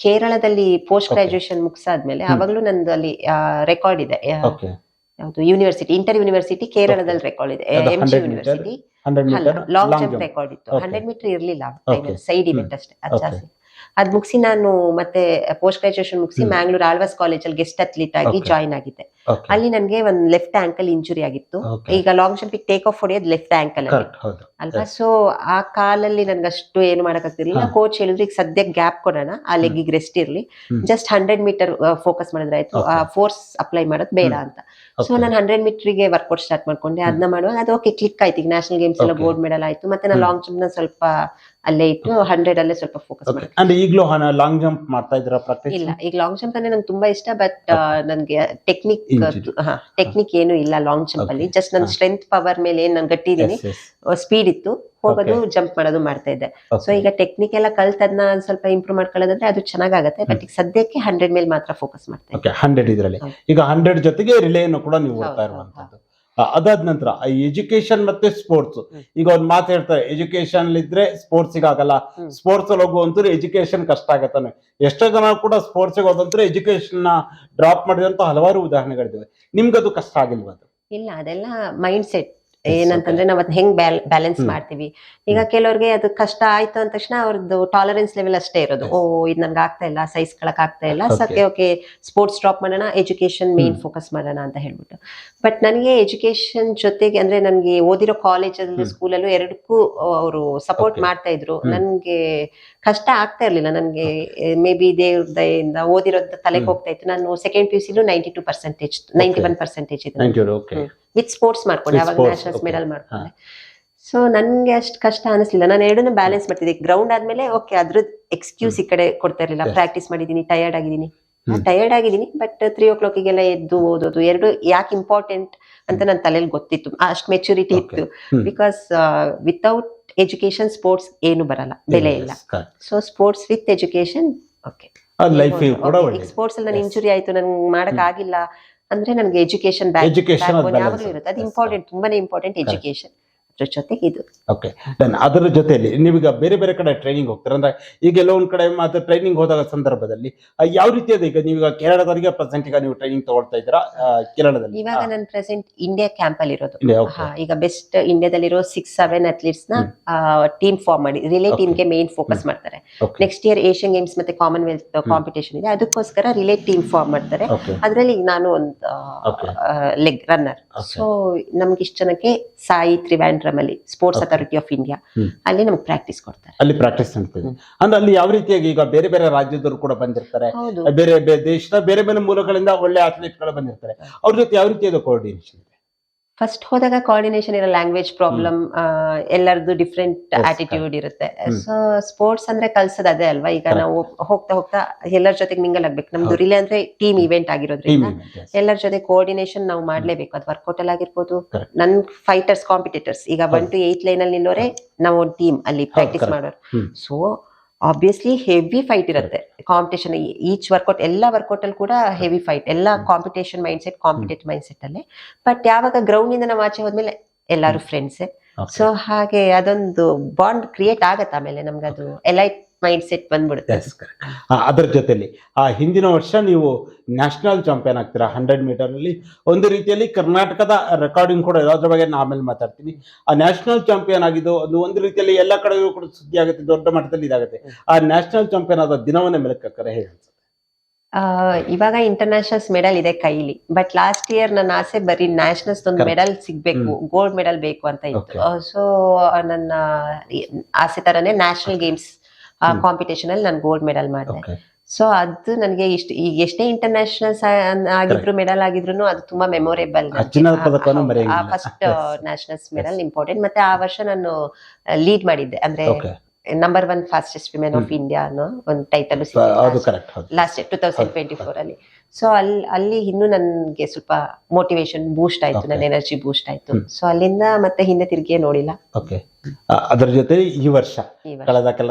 ಕೇರಳದಲ್ಲಿ ಪೋಸ್ಟ್ ಗ್ರಾಜುಯೇಷನ್ ಮುಗಿಸಾದ್ಮೇಲೆ ಅವಾಗಲೂ ನಂದು ಅಲ್ಲಿ ರೆಕಾರ್ಡ್ ಇದೆ. ಯಾವ್ದು ಯೂನಿವರ್ಸಿಟಿ ಇಂಟರ್ ಯೂನಿವರ್ಸಿಟಿ ಕೇರಳದಲ್ಲಿ ರೆಕಾರ್ಡ್ ಇದೆ M G 100 university long jump record ಇತ್ತು. ಹಂಡ್ರೆಡ್ ಮೀಟರ್ ಇರಲಿಲ್ಲ. ಸೈಡ್. ಇವೆಂಟ್ ಅಷ್ಟೇ. ಜಾಸ್ತಿ ಅದ್ ಮುಗಿಸಿ ನಾನು ಮತ್ತೆ ಪೋಸ್ಟ್ ಗ್ರಾಜುಯೇಷನ್ ಮುಗಿಸಿ. ಮ್ಯಾಂಗ್ಳೂರ್ ಆಳ್ವಾಸ್ ಕಾಲೇಜಲ್ಲಿ ಗೆಸ್ಟ್ ಅಥ್ಲೀಟ್ ಆಗಿ ಜಾಯಿನ್ ಆಗಿದ್ದೆ ಅಲ್ಲಿ ನನಗೆ ಒಂದ್ ಲೆಫ್ಟ್ ಆಂಕಲ್ ಇಂಜುರಿ ಆಗಿತ್ತು. ಈಗ ಲಾಂಗ್ ಜಂಪ್ ಟೇಕ್ ಆಫ್ ಹೊಡೆಯೋದು ಲೆಫ್ಟ್ ಆಂಕಲ್ ಅಲ್ವಾ. ಸೊ ಆ ಕಾಲಲ್ಲಿ ನನ್ಗೆ ಅಷ್ಟು ಏನು ಮಾಡಕ್ಕಾಗ್ತಿರ್ಲಿಲ್ಲ. ಕೋಚ್ ಹೇಳಿದ್ರು ಈಗ ಸದ್ಯಕ್ಕೆ ಗ್ಯಾಪ್ ಕೊಡೋಣ ಆ. ಲೆಗ್ಗಿಗೆ ರೆಸ್ಟ್ ಇರ್ಲಿ. ಜಸ್ಟ್ ಹಂಡ್ರೆಡ್ ಮೀಟರ್ ಫೋಕಸ್ ಮಾಡಿದ್ರೆ ಆಯ್ತು. Okay. ಫೋರ್ಸ್ ಅಪ್ಲೈ ಮಾಡೋದು ಬೇಡ ಅಂತ. ಸೊ. ನಾನು ಹಂಡ್ರೆಡ್ ಮೀಟರ್ಗೆ ವರ್ಕೌಟ್ ಸ್ಟಾರ್ಟ್ ಮಾಡ್ಕೊಂಡೆ. ಅದನ್ನ ಮಾಡುವಾಗ ಅದು ಓಕೆ ಕ್ಲಿಕ್ ಆಯ್ತು. ಈಗ ನ್ಯಾಷನಲ್ ಗೇಮ್ಸ್ ಎಲ್ಲ. ಗೋಲ್ಡ್ ಮೆಡಲ್ ಆಯ್ತು. ಮತ್ತೆ ನಾನು ಲಾಂಗ್ ಜಂಪ್ನ ಸ್ವಲ್ಪ ಅಲ್ಲೇ ಇಟ್ಟು ಹಂಡ್ರೆಡ್ ಅಲ್ಲೇ ಸ್ವಲ್ಪ ಫೋಕಸ್ ಅಂದ್ರೆ ಈಗಲೂ ಲಾಂಗ್ ಜಂಪ್ ಮಾಡ್ತಾ ಪ್ರಾಕ್ಟೀಸ್ ಇಲ್ಲ ಈಗ ಲಾಂಗ್ ಜಂಪ್ ಅಂದ್ರೆ ನಂಗೆ ತುಂಬಾ ಇಷ್ಟ ಬಟ್ ನನ್ಗೆ ಟೆಕ್ನಿಕ್ ಟೆಕ್ನಿಕ್ ಏನು ಇಲ್ಲ ಲಾಂಗ್ ಜಂಪ್ ಅಲ್ಲಿ. ಜಸ್ಟ್ ನನ್ನ ಸ್ಟ್ರೆಂತ್ ಪವರ್ ಮೇಲೆ ಏನ್ ನಾನು ಗಟ್ಟಿದೀನಿ ಸ್ಪೀಡ್ ಇತ್ತು. ಹೋಗೋದು ಜಂಪ್ ಮಾಡೋದು ಮಾಡ್ತಾ ಇದ್ದೆ. ಸೊ ಈಗ ಟೆಕ್ನಿಕ್ ಎಲ್ಲ ಕಲ್ತದ್ನ ಸ್ವಲ್ಪ ಇಂಪ್ರೂವ್ ಮಾಡ್ಕೊಳ್ಳೋದಂದ್ರೆ ಅದು ಚೆನ್ನಾಗಾಗತ್ತೆ. ಬಟ್ ಈಗ ಸದ್ಯಕ್ಕೆ ಹಂಡ್ರೆಡ್ ಮೇಲೆ ಮಾತ್ರ ಫೋಕಸ್ ಮಾಡ್ತಾ ಓಕೆ ಹಂಡ್ರೆಡ್ ಇದರಲ್ಲಿ. ಈಗ ಹಂಡ್ರೆಡ್ ಜೊತೆಗೆ ರಿಲೇಯನ್ನು ಕೂಡ ನೀವು ಓಡ್ತಾ ಇರುವಂತದ್ದು ಅದಾದ ನಂತರ ಎಜುಕೇಶನ್ ಮತ್ತೆ ಸ್ಪೋರ್ಟ್ಸ್ ಈಗ ಒಂದ್ ಮಾತು ಹೇಳ್ತಾರೆ ಎಜುಕೇಶನ್ ಇದ್ರೆ ಸ್ಪೋರ್ಟ್ಸ್ ಆಗಲ್ಲ. ಸ್ಪೋರ್ಟ್ಸ್ ಅಲ್ಲಿ ಹೋಗುವಂತೂ ಎಜುಕೇಶನ್ ಕಷ್ಟ ಆಗತ್ತಾನೆ. ಎಷ್ಟೋ ಜನ ಕೂಡ ಸ್ಪೋರ್ಟ್ಸ್ ಹೋದಂತ್ರೆ ಎಜುಕೇಶನ್ನ ಡ್ರಾಪ್ ಮಾಡಿದಂತ ಹಲವಾರು ಉದಾಹರಣೆಗಳಿದ್ದಾವೆ ನಿಮ್ಗದು ಕಷ್ಟ ಆಗಿಲ್ವಾ ಅದು? ಇಲ್ಲ ಅದೆಲ್ಲ ಮೈಂಡ್ ಸೆಟ್ ಏನಂತಂದ್ರೆ ನಾವ್ ಅದ್ ಹೆಂಗ್ ಬ್ಯಾಲೆನ್ಸ್ ಮಾಡ್ತೀವಿ. ಈಗ ಕೆಲವ್ರಿಗೆ ಅದು ಕಷ್ಟ ಆಯ್ತು ಅಂದ ತಕ್ಷಣ ಅವ್ರದ್ದು ಟಾಲರೆನ್ಸ್ ಲೆವೆಲ್ ಅಷ್ಟೇ ಇರೋದು. ಓ ಇದು ನನ್ಗೆ ಆಗ್ತಾ ಇಲ್ಲ ಸೈಜ್ ಕಳಕ್ ಆಗ್ತಾ ಇಲ್ಲ. ಸತ್ಯ ಓಕೆ ಸ್ಪೋರ್ಟ್ಸ್ ಡ್ರಾಪ್ ಮಾಡೋಣ ಎಜುಕೇಶನ್ ಮೇನ್ ಫೋಕಸ್ ಮಾಡೋಣ ಅಂತ ಹೇಳ್ಬಿಟ್ಟು. ಬಟ್ ನನಗೆ ಎಜುಕೇಶನ್ ಜೊತೆಗೆ ಅಂದ್ರೆ ನನ್ಗೆ ಓದಿರೋ ಕಾಲೇಜಲ್ಲೂ. ಸ್ಕೂಲಲ್ಲೂ ಎರಡಕ್ಕೂ ಅವರು ಸಪೋರ್ಟ್ ಮಾಡ್ತಾ ಇದ್ರು. ನನ್ಗೆ ಕಷ್ಟ ಆಗ್ತಾ ಇರ್ಲಿಲ್ಲ. ನನ್ಗೆ ಮೇ ಬಿ ದೇವ್ರ ದಯಿಂದ ಓದಿರೋದ್ ತಲೆಗೆ ಹೋಗ್ತಾ ಇತ್ತು. ನಾನು second P U Silu ninety two percentage ninety one percentage ಇದೆ. ವಿತ್ ಸ್ಪೋರ್ಟ್ಸ್ ಮಾಡ್ಕೊಂಡೆ ಅವಾಗ ನ್ಯಾಷನಲ್ಸ್. ಮೆಡಲ್ ಮಾಡ್ಕೊಂಡೆ ಸೊ ನನ್ಗೆ ಅಷ್ಟು ಕಷ್ಟ ಅನಿಸ್ಲಿಲ್ಲ. ನಾನು ಎರಡನ್ನೂ ಬ್ಯಾಲೆನ್ಸ್ ಮಾಡ್ತಿದ್ದೆ. ಗ್ರೌಂಡ್ ಆದ್ಮೇಲೆ ಓಕೆ ಅದ್ರದ್ದು ಎಕ್ಸ್ಕ್ಯೂಸ್ ಈ ಕಡೆ ಕೊಡ್ತಾ ಇರಲಿಲ್ಲ. ಪ್ರಾಕ್ಟೀಸ್ ಮಾಡಿದೀನಿ ಟಯರ್ಡ್ ಆಗಿದ್ದೀನಿ. ಟಯರ್ಡ್ ಆಗಿದ್ದೀನಿ ಬಟ್ ತ್ರೀ ಓ ಕ್ಲಾಕಿಗೆಲ್ಲ ಎದ್ದು ಓದೋದು. ಎರಡು ಯಾಕೆ ಇಂಪಾರ್ಟೆಂಟ್ ಅಂತ ನನ್ನ ತಲೆಯಲ್ಲಿ ಗೊತ್ತಿತ್ತು. ಅಷ್ಟು ಮೆಚುರಿಟಿ ಇತ್ತು. ಬಿಕಾಸ್ ವಿತೌಟ್ ಎಜುಕೇಶನ್ ಸ್ಪೋರ್ಟ್ಸ್ ಏನು ಬರಲ್ಲ. ಬೆಲೆ ಇಲ್ಲ. So sports with education okay sports ಅಲ್ಲಿ ನಾನು. ಇಂಜುರಿ ಆಯ್ತು. ನನ್ಗೆ ಮಾಡಕ್ ಆಗಿಲ್ಲ. ಅಂದ್ರೆ ನಮ್ಗೆ ಎಜುಕೇಶನ್ ಬ್ಯಾಕ್ ಇರುತ್ತೆ. ಅದು ಇಂಪಾರ್ಟೆಂಟ್ ತುಂಬಾನೇ ಇಂಪಾರ್ಟೆಂಟ್ ಎಜುಕೇಶನ್ ಅದ್ರ ಜೊತೆಗೆ ಇದು. ಓಕೆ ಡನ್ ಅದರ ಜೊತೆಯಲ್ಲಿ ನೀವೀಗ ಬೇರೆ ಬೇರೆ ಕಡೆ ಟ್ರೈನಿಂಗ್ ಹೋಗ್ತಾರೆ? ಅಂದ್ರೆ ಈಗ ಎಲ್ಲೋ ಒಂದ್ ಕಡೆ ಮಾತ್ರ ಟ್ರೈನಿಂಗ್ ಹೋದಾಗ ಸಂದರ್ಭದಲ್ಲಿ ಆ, ಯಾವ ರೀತಿ ಇದೆ ಈಗ ನೀವೀಗ ಕೇರಳದವರಿಗೆ ಪ್ರೆಸೆಂಟ್ ಈಗ ನೀವು ಟ್ರೈನಿಂಗ್ ತಗೊಳ್ತಾ ಇದ್ದೀರಾ? ಆ, ಕೇರಳದಲ್ಲಿ. ಇವಾಗ ನಾನು ಪ್ರೆಸೆಂಟ್ ಇಂಡಿಯಾ ಕ್ಯಾಂಪ್ ಅಲ್ಲಿ ಇರೋದು. India, okay. ಹಾ, ಈಗ ಬೆಸ್ಟ್ ಇಂಡಿಯಾದಲ್ಲಿರೋ ಸಿಕ್ಸ್ ಸೆವೆನ್ ಅಥ್ಲೀಟ್ಸ್ನ ಟೀಮ್ ಫಾರ್ಮ್ ಮಾಡಿ ರಿಲೇ. ಟೀಮ್ಗೆ ಮೇನ್ ಫೋಕಸ್ ಮಾಡ್ತಾರೆ. Okay next year Asian games ಮತ್ತೆ ಕಾಮನ್ವೆಲ್ತ್ ಕಾಂಪಿಟೇಷನ್ ಇದೆ. ಅದಕ್ಕೋಸ್ಕರ ರಿಲೇ ಟೀಮ್ ಫಾರ್ಮ್ ಮಾಡ್ತಾರೆ. ಓಕೆ ಅದ್ರಲ್ಲಿ ಈಗ ನಾನು ಒಂದು Okay. Leg runner Okay. So ನಮ್ಗೆ ಇಷ್ಟು ಜನಕ್ಕೆ ಸಾಯಿ ತ್ರಿವ್ಯಾಂಡ್ರಮ್ ಅಲ್ಲಿ ಸ್ಪೋರ್ಟ್ಸ್ ಅಥಾರಿಟಿ ಆಫ್ ಇಂಡಿಯಾ ಅಲ್ಲಿ ನಮ್ಗೆ ಪ್ರಾಕ್ಟೀಸ್ ಕೊಡ್ತಾರೆ. ಅಲ್ಲಿ ಪ್ರಾಕ್ಟೀಸ್ ಅಂತ. ಅಂದ್ರೆ ಅಲ್ಲಿ ಯಾವ ರೀತಿಯಾಗಿ ಈಗ ಬೇರೆ ಬೇರೆ ರಾಜ್ಯದವರು ಕೂಡ ಬಂದಿರ್ತಾರೆ. ಬೇರೆ ಬೇರೆ ದೇಶದ ಬೇರೆ ಬೇರೆ ಮೂಲಗಳಿಂದ ಒಳ್ಳೆ ಅಥ್ಲೀಟ್ಗಳು ಬಂದಿರ್ತಾರೆ. ಅವ್ರ ಜೊತೆ ಯಾವ ರೀತಿಯಾದ ಕೋಆರ್ಡಿನೇಷನ್ ಫಸ್ಟ್ ಹೋದಾಗ ಕೋಆರ್ಡಿನೇಷನ್ ಇರೋ ಲ್ಯಾಂಗ್ವೇಜ್ ಪ್ರಾಬ್ಲಮ್ ಎಲ್ಲರದು ಡಿಫ್ರೆಂಟ್ ಆಟಿಟ್ಯೂಡ್ ಇರುತ್ತೆ. ಸೊ ಸ್ಪೋರ್ಟ್ಸ್ ಅಂದ್ರೆ ಕಲ್ಸದ ಅದೇ ಅಲ್ವಾ? ಈಗ ನಾವು ಹೋಗ್ತಾ ಹೋಗ್ತಾ ಎಲ್ಲರ ಜೊತೆಗೆ ಮಿಂಗಲ್ ಆಗ್ಬೇಕು. ನಮ್ದು ರಿಲೇ ಅಂದ್ರೆ ಟೀಮ್ ಇವೆಂಟ್ ಆಗಿರೋದ್ರಿಂದ ಎಲ್ಲರ ಜೊತೆ ಕೋಆರ್ಡಿನೇಷನ್ ನಾವು ಮಾಡ್ಲೇಬೇಕು. ಅದು ವರ್ಕೌಟ್ ಅಲ್ಲಿ ಆಗಿರ್ಬೋದು. ನನ್ ಫೈಟರ್ಸ್ ಕಾಂಪಿಟೇಟರ್ಸ್ ಈಗ ಒನ್ ಟು ಏಟ್ ಲೈನ್ ಅಲ್ಲಿ ನಿಲ್ಲೋರೆ ನಾವು ಒಂದು ಟೀಮ್ ಅಲ್ಲಿ ಪ್ರಾಕ್ಟೀಸ್ ಮಾಡೋರು. ಸೊ ಆಬ್ವಿಯಸ್ಲಿ ಹೆವಿ ಫೈಟ್ ಇರುತ್ತೆ. ಕಾಂಪಿಟೇಷನ್ ಈಚ್ ವರ್ಕೌಟ್ ಎಲ್ಲ ವರ್ಕೌಟ್ ಅಲ್ಲಿ ಕೂಡ ಹೆವಿ ಫೈಟ್ ಎಲ್ಲ competition mind set competitive mind set ಅಲ್ಲಿ. ಬಟ್ ಯಾವಾಗ ಗ್ರೌಂಡ್ ಇಂದ ನಾವು ಆಚೆ ಹೋದ್ಮೇಲೆ ಎಲ್ಲರೂ ಫ್ರೆಂಡ್ಸ್ ಸೊ ಹಾಗೆ ಅದೊಂದು ಬಾಂಡ್ ಕ್ರಿಯೇಟ್ ಆಗತ್ತೆ ಆಮೇಲೆ ನಮ್ಗೆ ಅದು ಎಲೈಟ್ ಮೈಂಡ್ ಸೆಟ್ ಬಂದ್ಬಿಡುತ್ತೆ ಅದರ ಜೊತೆಲಿ ಆ ಹಿಂದಿನ ವರ್ಷ ನೀವು ನ್ಯಾಷನಲ್ ಚಾಂಪಿಯನ್ ಆಗ್ತೀರಾ ಹಂಡ್ರೆಡ್ ಮೀಟರ್ ಅಲ್ಲಿ? ಒಂದು ರೀತಿಯಲ್ಲಿ ಕರ್ನಾಟಕದ ರೆಕಾರ್ಡಿಂಗ್ ಕೂಡ ಇರೋದ್ರ ಅದ್ರ ಬಗ್ಗೆ ನಾನು ಆಮೇಲೆ ಮಾತಾಡ್ತೀನಿ. ಆ ನ್ಯಾಷನಲ್ ಚಾಂಪಿಯನ್ ಆಗಿದ್ದು ಅದು ಒಂದು ರೀತಿಯಲ್ಲಿ ಎಲ್ಲ ಕಡೆಗೂ ಕೂಡ ಸುದ್ದಿ ಆಗುತ್ತೆ ದೊಡ್ಡ ಮಟ್ಟದಲ್ಲಿ ಇದಾಗುತ್ತೆ. ಆ ನ್ಯಾಷನಲ್ ಚಾಂಪಿಯನ್ ಆದ ದಿನವನ್ನೇ ಮೆಲುಕಾಕರೆ ಹೇಗೆ ಅನ್ಸುತ್ತೆ? ಆ, ಇವಾಗ ಇಂಟರ್ನ್ಯಾಷನಲ್ಸ್ ಮೆಡಲ್ ಇದೆ ಕೈಲಿ ಬಟ್ ಲಾಸ್ಟ್ ಇಯರ್ ನನ್ನ ಆಸೆ ಬರೀ ನ್ಯಾಷನಲ್ಸ್ ಒಂದು ಮೆಡಲ್ ಸಿಗ್ಬೇಕು ಗೋಲ್ಡ್ ಮೆಡಲ್ ಬೇಕು ಅಂತ ಇತ್ತು. ಸೊ ನನ್ನ ಆಸೆ ತರನೇ ನ್ಯಾಷನಲ್ ಗೇಮ್ಸ್ ಹ್ಮ್. ಕಾಂಪಿಟೇಷನ್ ಅಲ್ಲಿ ನಾನು ಗೋಲ್ಡ್ ಮೆಡಲ್ ಮಾಡಿದೆ. ಸೊ ಅದು ನನಗೆ ಇಷ್ಟು ಈಗ ಎಷ್ಟೇ ಇಂಟರ್ನ್ಯಾಷನಲ್ಸ್ ಆಗಿದ್ರು ಮೆಡಲ್ ಆಗಿದ್ರು ಅದು ತುಂಬಾ ಮೆಮೊರೇಬಲ್ ಆ ಫಸ್ಟ್. ನ್ಯಾಷನಲ್ಸ್ ಮೆಡಲ್ ಇಂಪಾರ್ಟೆಂಟ್ ಮತ್ತೆ ಆ ವರ್ಷ ನಾನು ಲೀಡ್ ಮಾಡಿದ್ದೆ. ಅಂದ್ರೆ number one fastest women of India ಅನ್ನೋ ಒಂದು title last two thousand twenty four ಅಲ್ಲಿ. ಸೊ ಅಲ್ಲಿ ಅಲ್ಲಿ ಇನ್ನೂ ನನ್ಗೆ ಸ್ವಲ್ಪ ಮೋಟಿವೇಶನ್ ಬೂಸ್ಟ್ ಆಯ್ತು. ನನ್ನ ಎನರ್ಜಿ ಬೂಸ್ಟ್ ಆಯ್ತು. ಸೊ ಅಲ್ಲಿಂದ ಮತ್ತೆ ಹಿಂದೆ ತಿರುಗಿ ನೋಡಿಲ್ಲ. ಓಕೆ ಅದರ ಜೊತೆ ಈ ವರ್ಷ. ಕಳೆದ ಕೆಲ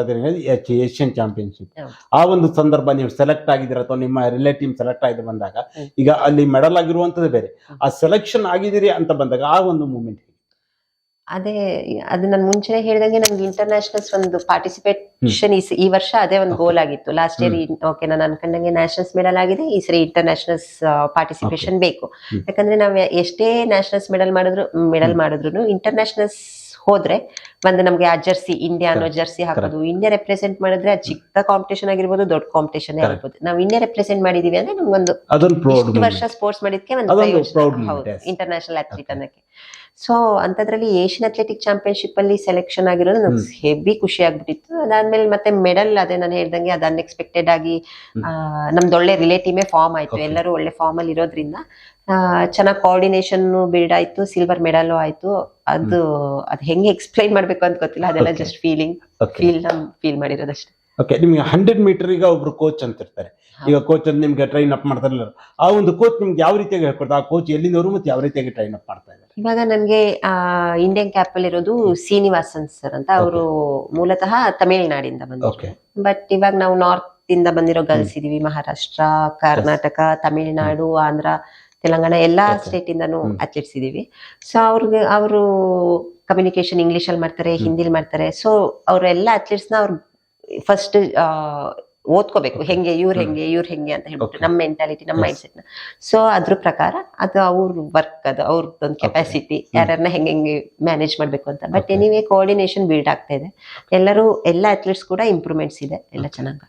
ಏಷ್ಯನ್ ಚಾಂಪಿಯನ್ಶಿಪ್ ಆ ಒಂದು ಸಂದರ್ಭ ನೀವು ಸೆಲೆಕ್ಟ್ ಆಗಿದ್ದೀರ ಅಥವಾ ನಿಮ್ಮ ರಿಲೇಟಿವ್ ಸೆಲೆಕ್ಟ್ ಆಗಿದೆ ಬಂದಾಗ ಈಗ ಅಲ್ಲಿ ಮೆಡಲ್ ಆಗಿರುವಂತದ್ದು ಬೇರೆ. ಆ ಸೆಲೆಕ್ಷನ್ ಆಗಿದ್ದೀರಿ ಅಂತ ಬಂದಾಗ ಆ ಒಂದು ಮೂಮೆಂಟ್ ಅದೇ ಅದು ನಾನು ಮುಂಚೆನೆ ಹೇಳಿದಂಗೆ ನಮ್ಗೆ ಇಂಟರ್ನ್ಯಾಷನಲ್ಸ್ ಒಂದು ಪಾರ್ಟಿಸಿಪೇಷನ್ ಈ ವರ್ಷ ಅದೇ ಒಂದು ಗೋಲ್ ಆಗಿತ್ತು. ಲಾಸ್ಟ್ ಇಯರ್ ಓಕೆ ನಾನು ಅನ್ಕೊಂಡಂಗೆ ನ್ಯಾಷನಲ್ಸ್ ಮೆಡಲ್ ಆಗಿದೆ ಈ ಸರಿ ಇಂಟರ್ನ್ಯಾಷನಲ್ಸ್ ಪಾರ್ಟಿಸಿಪೇಷನ್ ಬೇಕು. ಯಾಕಂದ್ರೆ ನಾವು ಎಷ್ಟೇ ನ್ಯಾಷನಲ್ಸ್ ಮೆಡಲ್ ಮಾಡಿದ್ರು ಮೆಡಲ್ ಮಾಡಿದ್ರು ಇಂಟರ್ನ್ಯಾಷನಲ್ಸ್ ಹೋದ್ರೆ ಒಂದು ನಮ್ಗೆ ಆ ಜರ್ಸಿ ಇಂಡಿಯಾ ಅನ್ನೋ ಜರ್ಸಿ ಹಾಕೋದು ಇಂಡಿಯಾ ರೆಪ್ರೆಸೆಂಟ್ ಮಾಡಿದ್ರೆ ಅದು ಚಿಕ್ಕ ಕಾಂಪಿಟೇಷನ್ ಆಗಿರ್ಬೋದು ದೊಡ್ಡ ಕಾಂಪಿಟೇಷನ್. ಆಗಿರ್ಬೋದು ನಾವು ಇಂಡಿಯಾ ರೆಪ್ರೆಸೆಂಟ್ ಮಾಡಿದೀವಿ ಅಂದ್ರೆ ನಮ್ಗೊಂದು ವರ್ಷ ಸ್ಪೋರ್ಟ್ಸ್ ಮಾಡಿದ್ಕೆ ಒಂದು. ಇಂಟರ್ನ್ಯಾಷನಲ್ ಅಥ್ಲೀಟ್ ಅನ್ನಕ್ಕೆ. ಸೊ ಅಂತದ್ರಲ್ಲಿ ಏಷ್ಯನ್ ಅಥ್ಲೆಟಿಕ್ ಚಾಂಪಿಯನ್ಶಿಪ್ ಅಲ್ಲಿ ಸೆಲೆಕ್ಷನ್ ಆಗಿರೋದು ನಮ್ಗೆ ಹೆವಿ ಖುಷಿ ಆಗ್ಬಿಟ್ಟಿತ್ತು. ಅದಾದ್ಮೇಲೆ ಮತ್ತೆ ಮೆಡಲ್ ಅದೇ ನಾನು ಹೇಳ್ದಂಗೆ ಅದು ಅನ್ಎಕ್ಸ್ಪೆಕ್ಟೆಡ್ ಆಗಿ ನಮ್ದು ಒಳ್ಳೆ ರಿಲೇಟಿವೇ ಫಾರ್ಮ್ ಆಯ್ತು. ಎಲ್ಲರೂ ಒಳ್ಳೆ ಫಾರ್ಮ್ ಅಲ್ಲಿ ಇರೋದ್ರಿಂದ ಚೆನ್ನಾಗಿ ಕೋಆರ್ಡಿನೇಷನ್ ಬಿಲ್ಡ್ ಆಯ್ತು ಸಿಲ್ವರ್ ಮೆಡಲ್ ಆಯ್ತು. ಅದು ಅದು ಹೆಂಗೆ ಎಕ್ಸ್ಪ್ಲೈನ್ ಮಾಡ್ಬೇಕು ಅಂತ ಗೊತ್ತಿಲ್ಲ. ಅದೆಲ್ಲ ಜಸ್ಟ್ ಫೀಲಿಂಗ್ ಫೀಲ್ ನಮ್ ಫೀಲ್ ಮಾಡಿರೋದಷ್ಟೇ. ಓಕೆ ನಿಮಗೆ ಹಂಡ್ರೆಡ್ ಮೀಟರ್ ಈಗ ಒಬ್ರು ಕೋಚ್ ಅಂತ ಇರ್ತಾರೆ ಈಗ ಕೋಚ್ ಅಂತ ನಿಮ್ಗೆ ಟ್ರೈನ್ ಅಪ್ ಮಾಡ್ತಾರಲ್ಲ ಆ ಒಂದು ಕೋಚ್ ನಿಮ್ಗೆ ಯಾವ ರೀತಿಯಾಗಿ ಹೇಳ್ಕೊಡ್ತಾರೆ ಆ ಕೋಚ್ ಎಲ್ಲಿನವರು ಮತ್ತೆ ಯಾವ ರೀತಿಯಾಗಿ ಟ್ರೈನ್ ಅಪ್ ಮಾಡ್ತಾ ಇದ್ದಾರೆ? ಇವಾಗ ನನ್ಗೆ ಇಂಡಿಯನ್ ಕ್ಯಾಪ್ ಅಲ್ಲಿ ಇರೋದು ಶ್ರೀನಿವಾಸನ್ ಸರ್ ಅಂತ ಅವರು ಮೂಲತಃ ತಮಿಳುನಾಡಿಂದ ಬಂದ್ರು ಬಟ್ ಇವಾಗ ನಾವು ನಾರ್ತ್ ಇಂದ ಬಂದಿರೋ ಗರ್ಲ್ಸ್ ಇದೀವಿ. ಮಹಾರಾಷ್ಟ್ರ ಕರ್ನಾಟಕ ತಮಿಳುನಾಡು ಆಂಧ್ರ ತೆಲಂಗಾಣ ಎಲ್ಲಾ ಸ್ಟೇಟ್ ಇಂದಾನು ಅಥ್ಲೀಟ್ಸ್ ಅಥ್ಲೆಟ್ಸ್ ಇದೀವಿ ಸೊ ಅವ್ರಿಗೆ ಅವರು ಕಮ್ಯುನಿಕೇಶನ್ ಇಂಗ್ಲಿಷ್ ಅಲ್ಲಿ ಮಾಡ್ತಾರೆ ಹಿಂದಿಲ್ ಮಾಡ್ತಾರೆ. ಸೊ ಅವರೆಲ್ಲ ಅಥ್ಲೆಟ್ಸ್ನ ಅವ್ರು ಫಸ್ಟ್ ಓದ್ಕೋಬೇಕು. ಹೆಂಗೆ ಇವ್ರು ಹೆಂಗೆ ಇವ್ರು ಹೆಂಗೆ ಅಂತ ಹೇಳ್ಬಿಟ್ಟು. ನಮ್ಮ ಮೆಂಟಾಲಿಟಿ ನಮ್ಮ. ಮೈಂಡ್ ಸೆಟ್ನ. ಸೊ ಅದ್ರ ಪ್ರಕಾರ ಅದು ಅವ್ರ ವರ್ಕ್ ಅದು ಅವ್ರದ್ದೊಂದು ಕೆಪಾಸಿಟಿ ಯಾರನ್ನ ಹೆಂಗೆ ಹೆಂಗೆ ಮ್ಯಾನೇಜ್ ಮಾಡ್ಬೇಕು ಅಂತ. ಬಟ್. ಎನಿವೇ ಕೋಆರ್ಡಿನೇಷನ್ ಬಿಲ್ಡ್ ಆಗ್ತಾ ಇದೆ. ಎಲ್ಲರೂ ಎಲ್ಲ ಅಥ್ಲೀಟ್ಸ್ ಕೂಡ ಇಂಪ್ರೂವ್ಮೆಂಟ್ಸ್ ಇದೆ. ಎಲ್ಲ ಚೆನ್ನಾಗಿ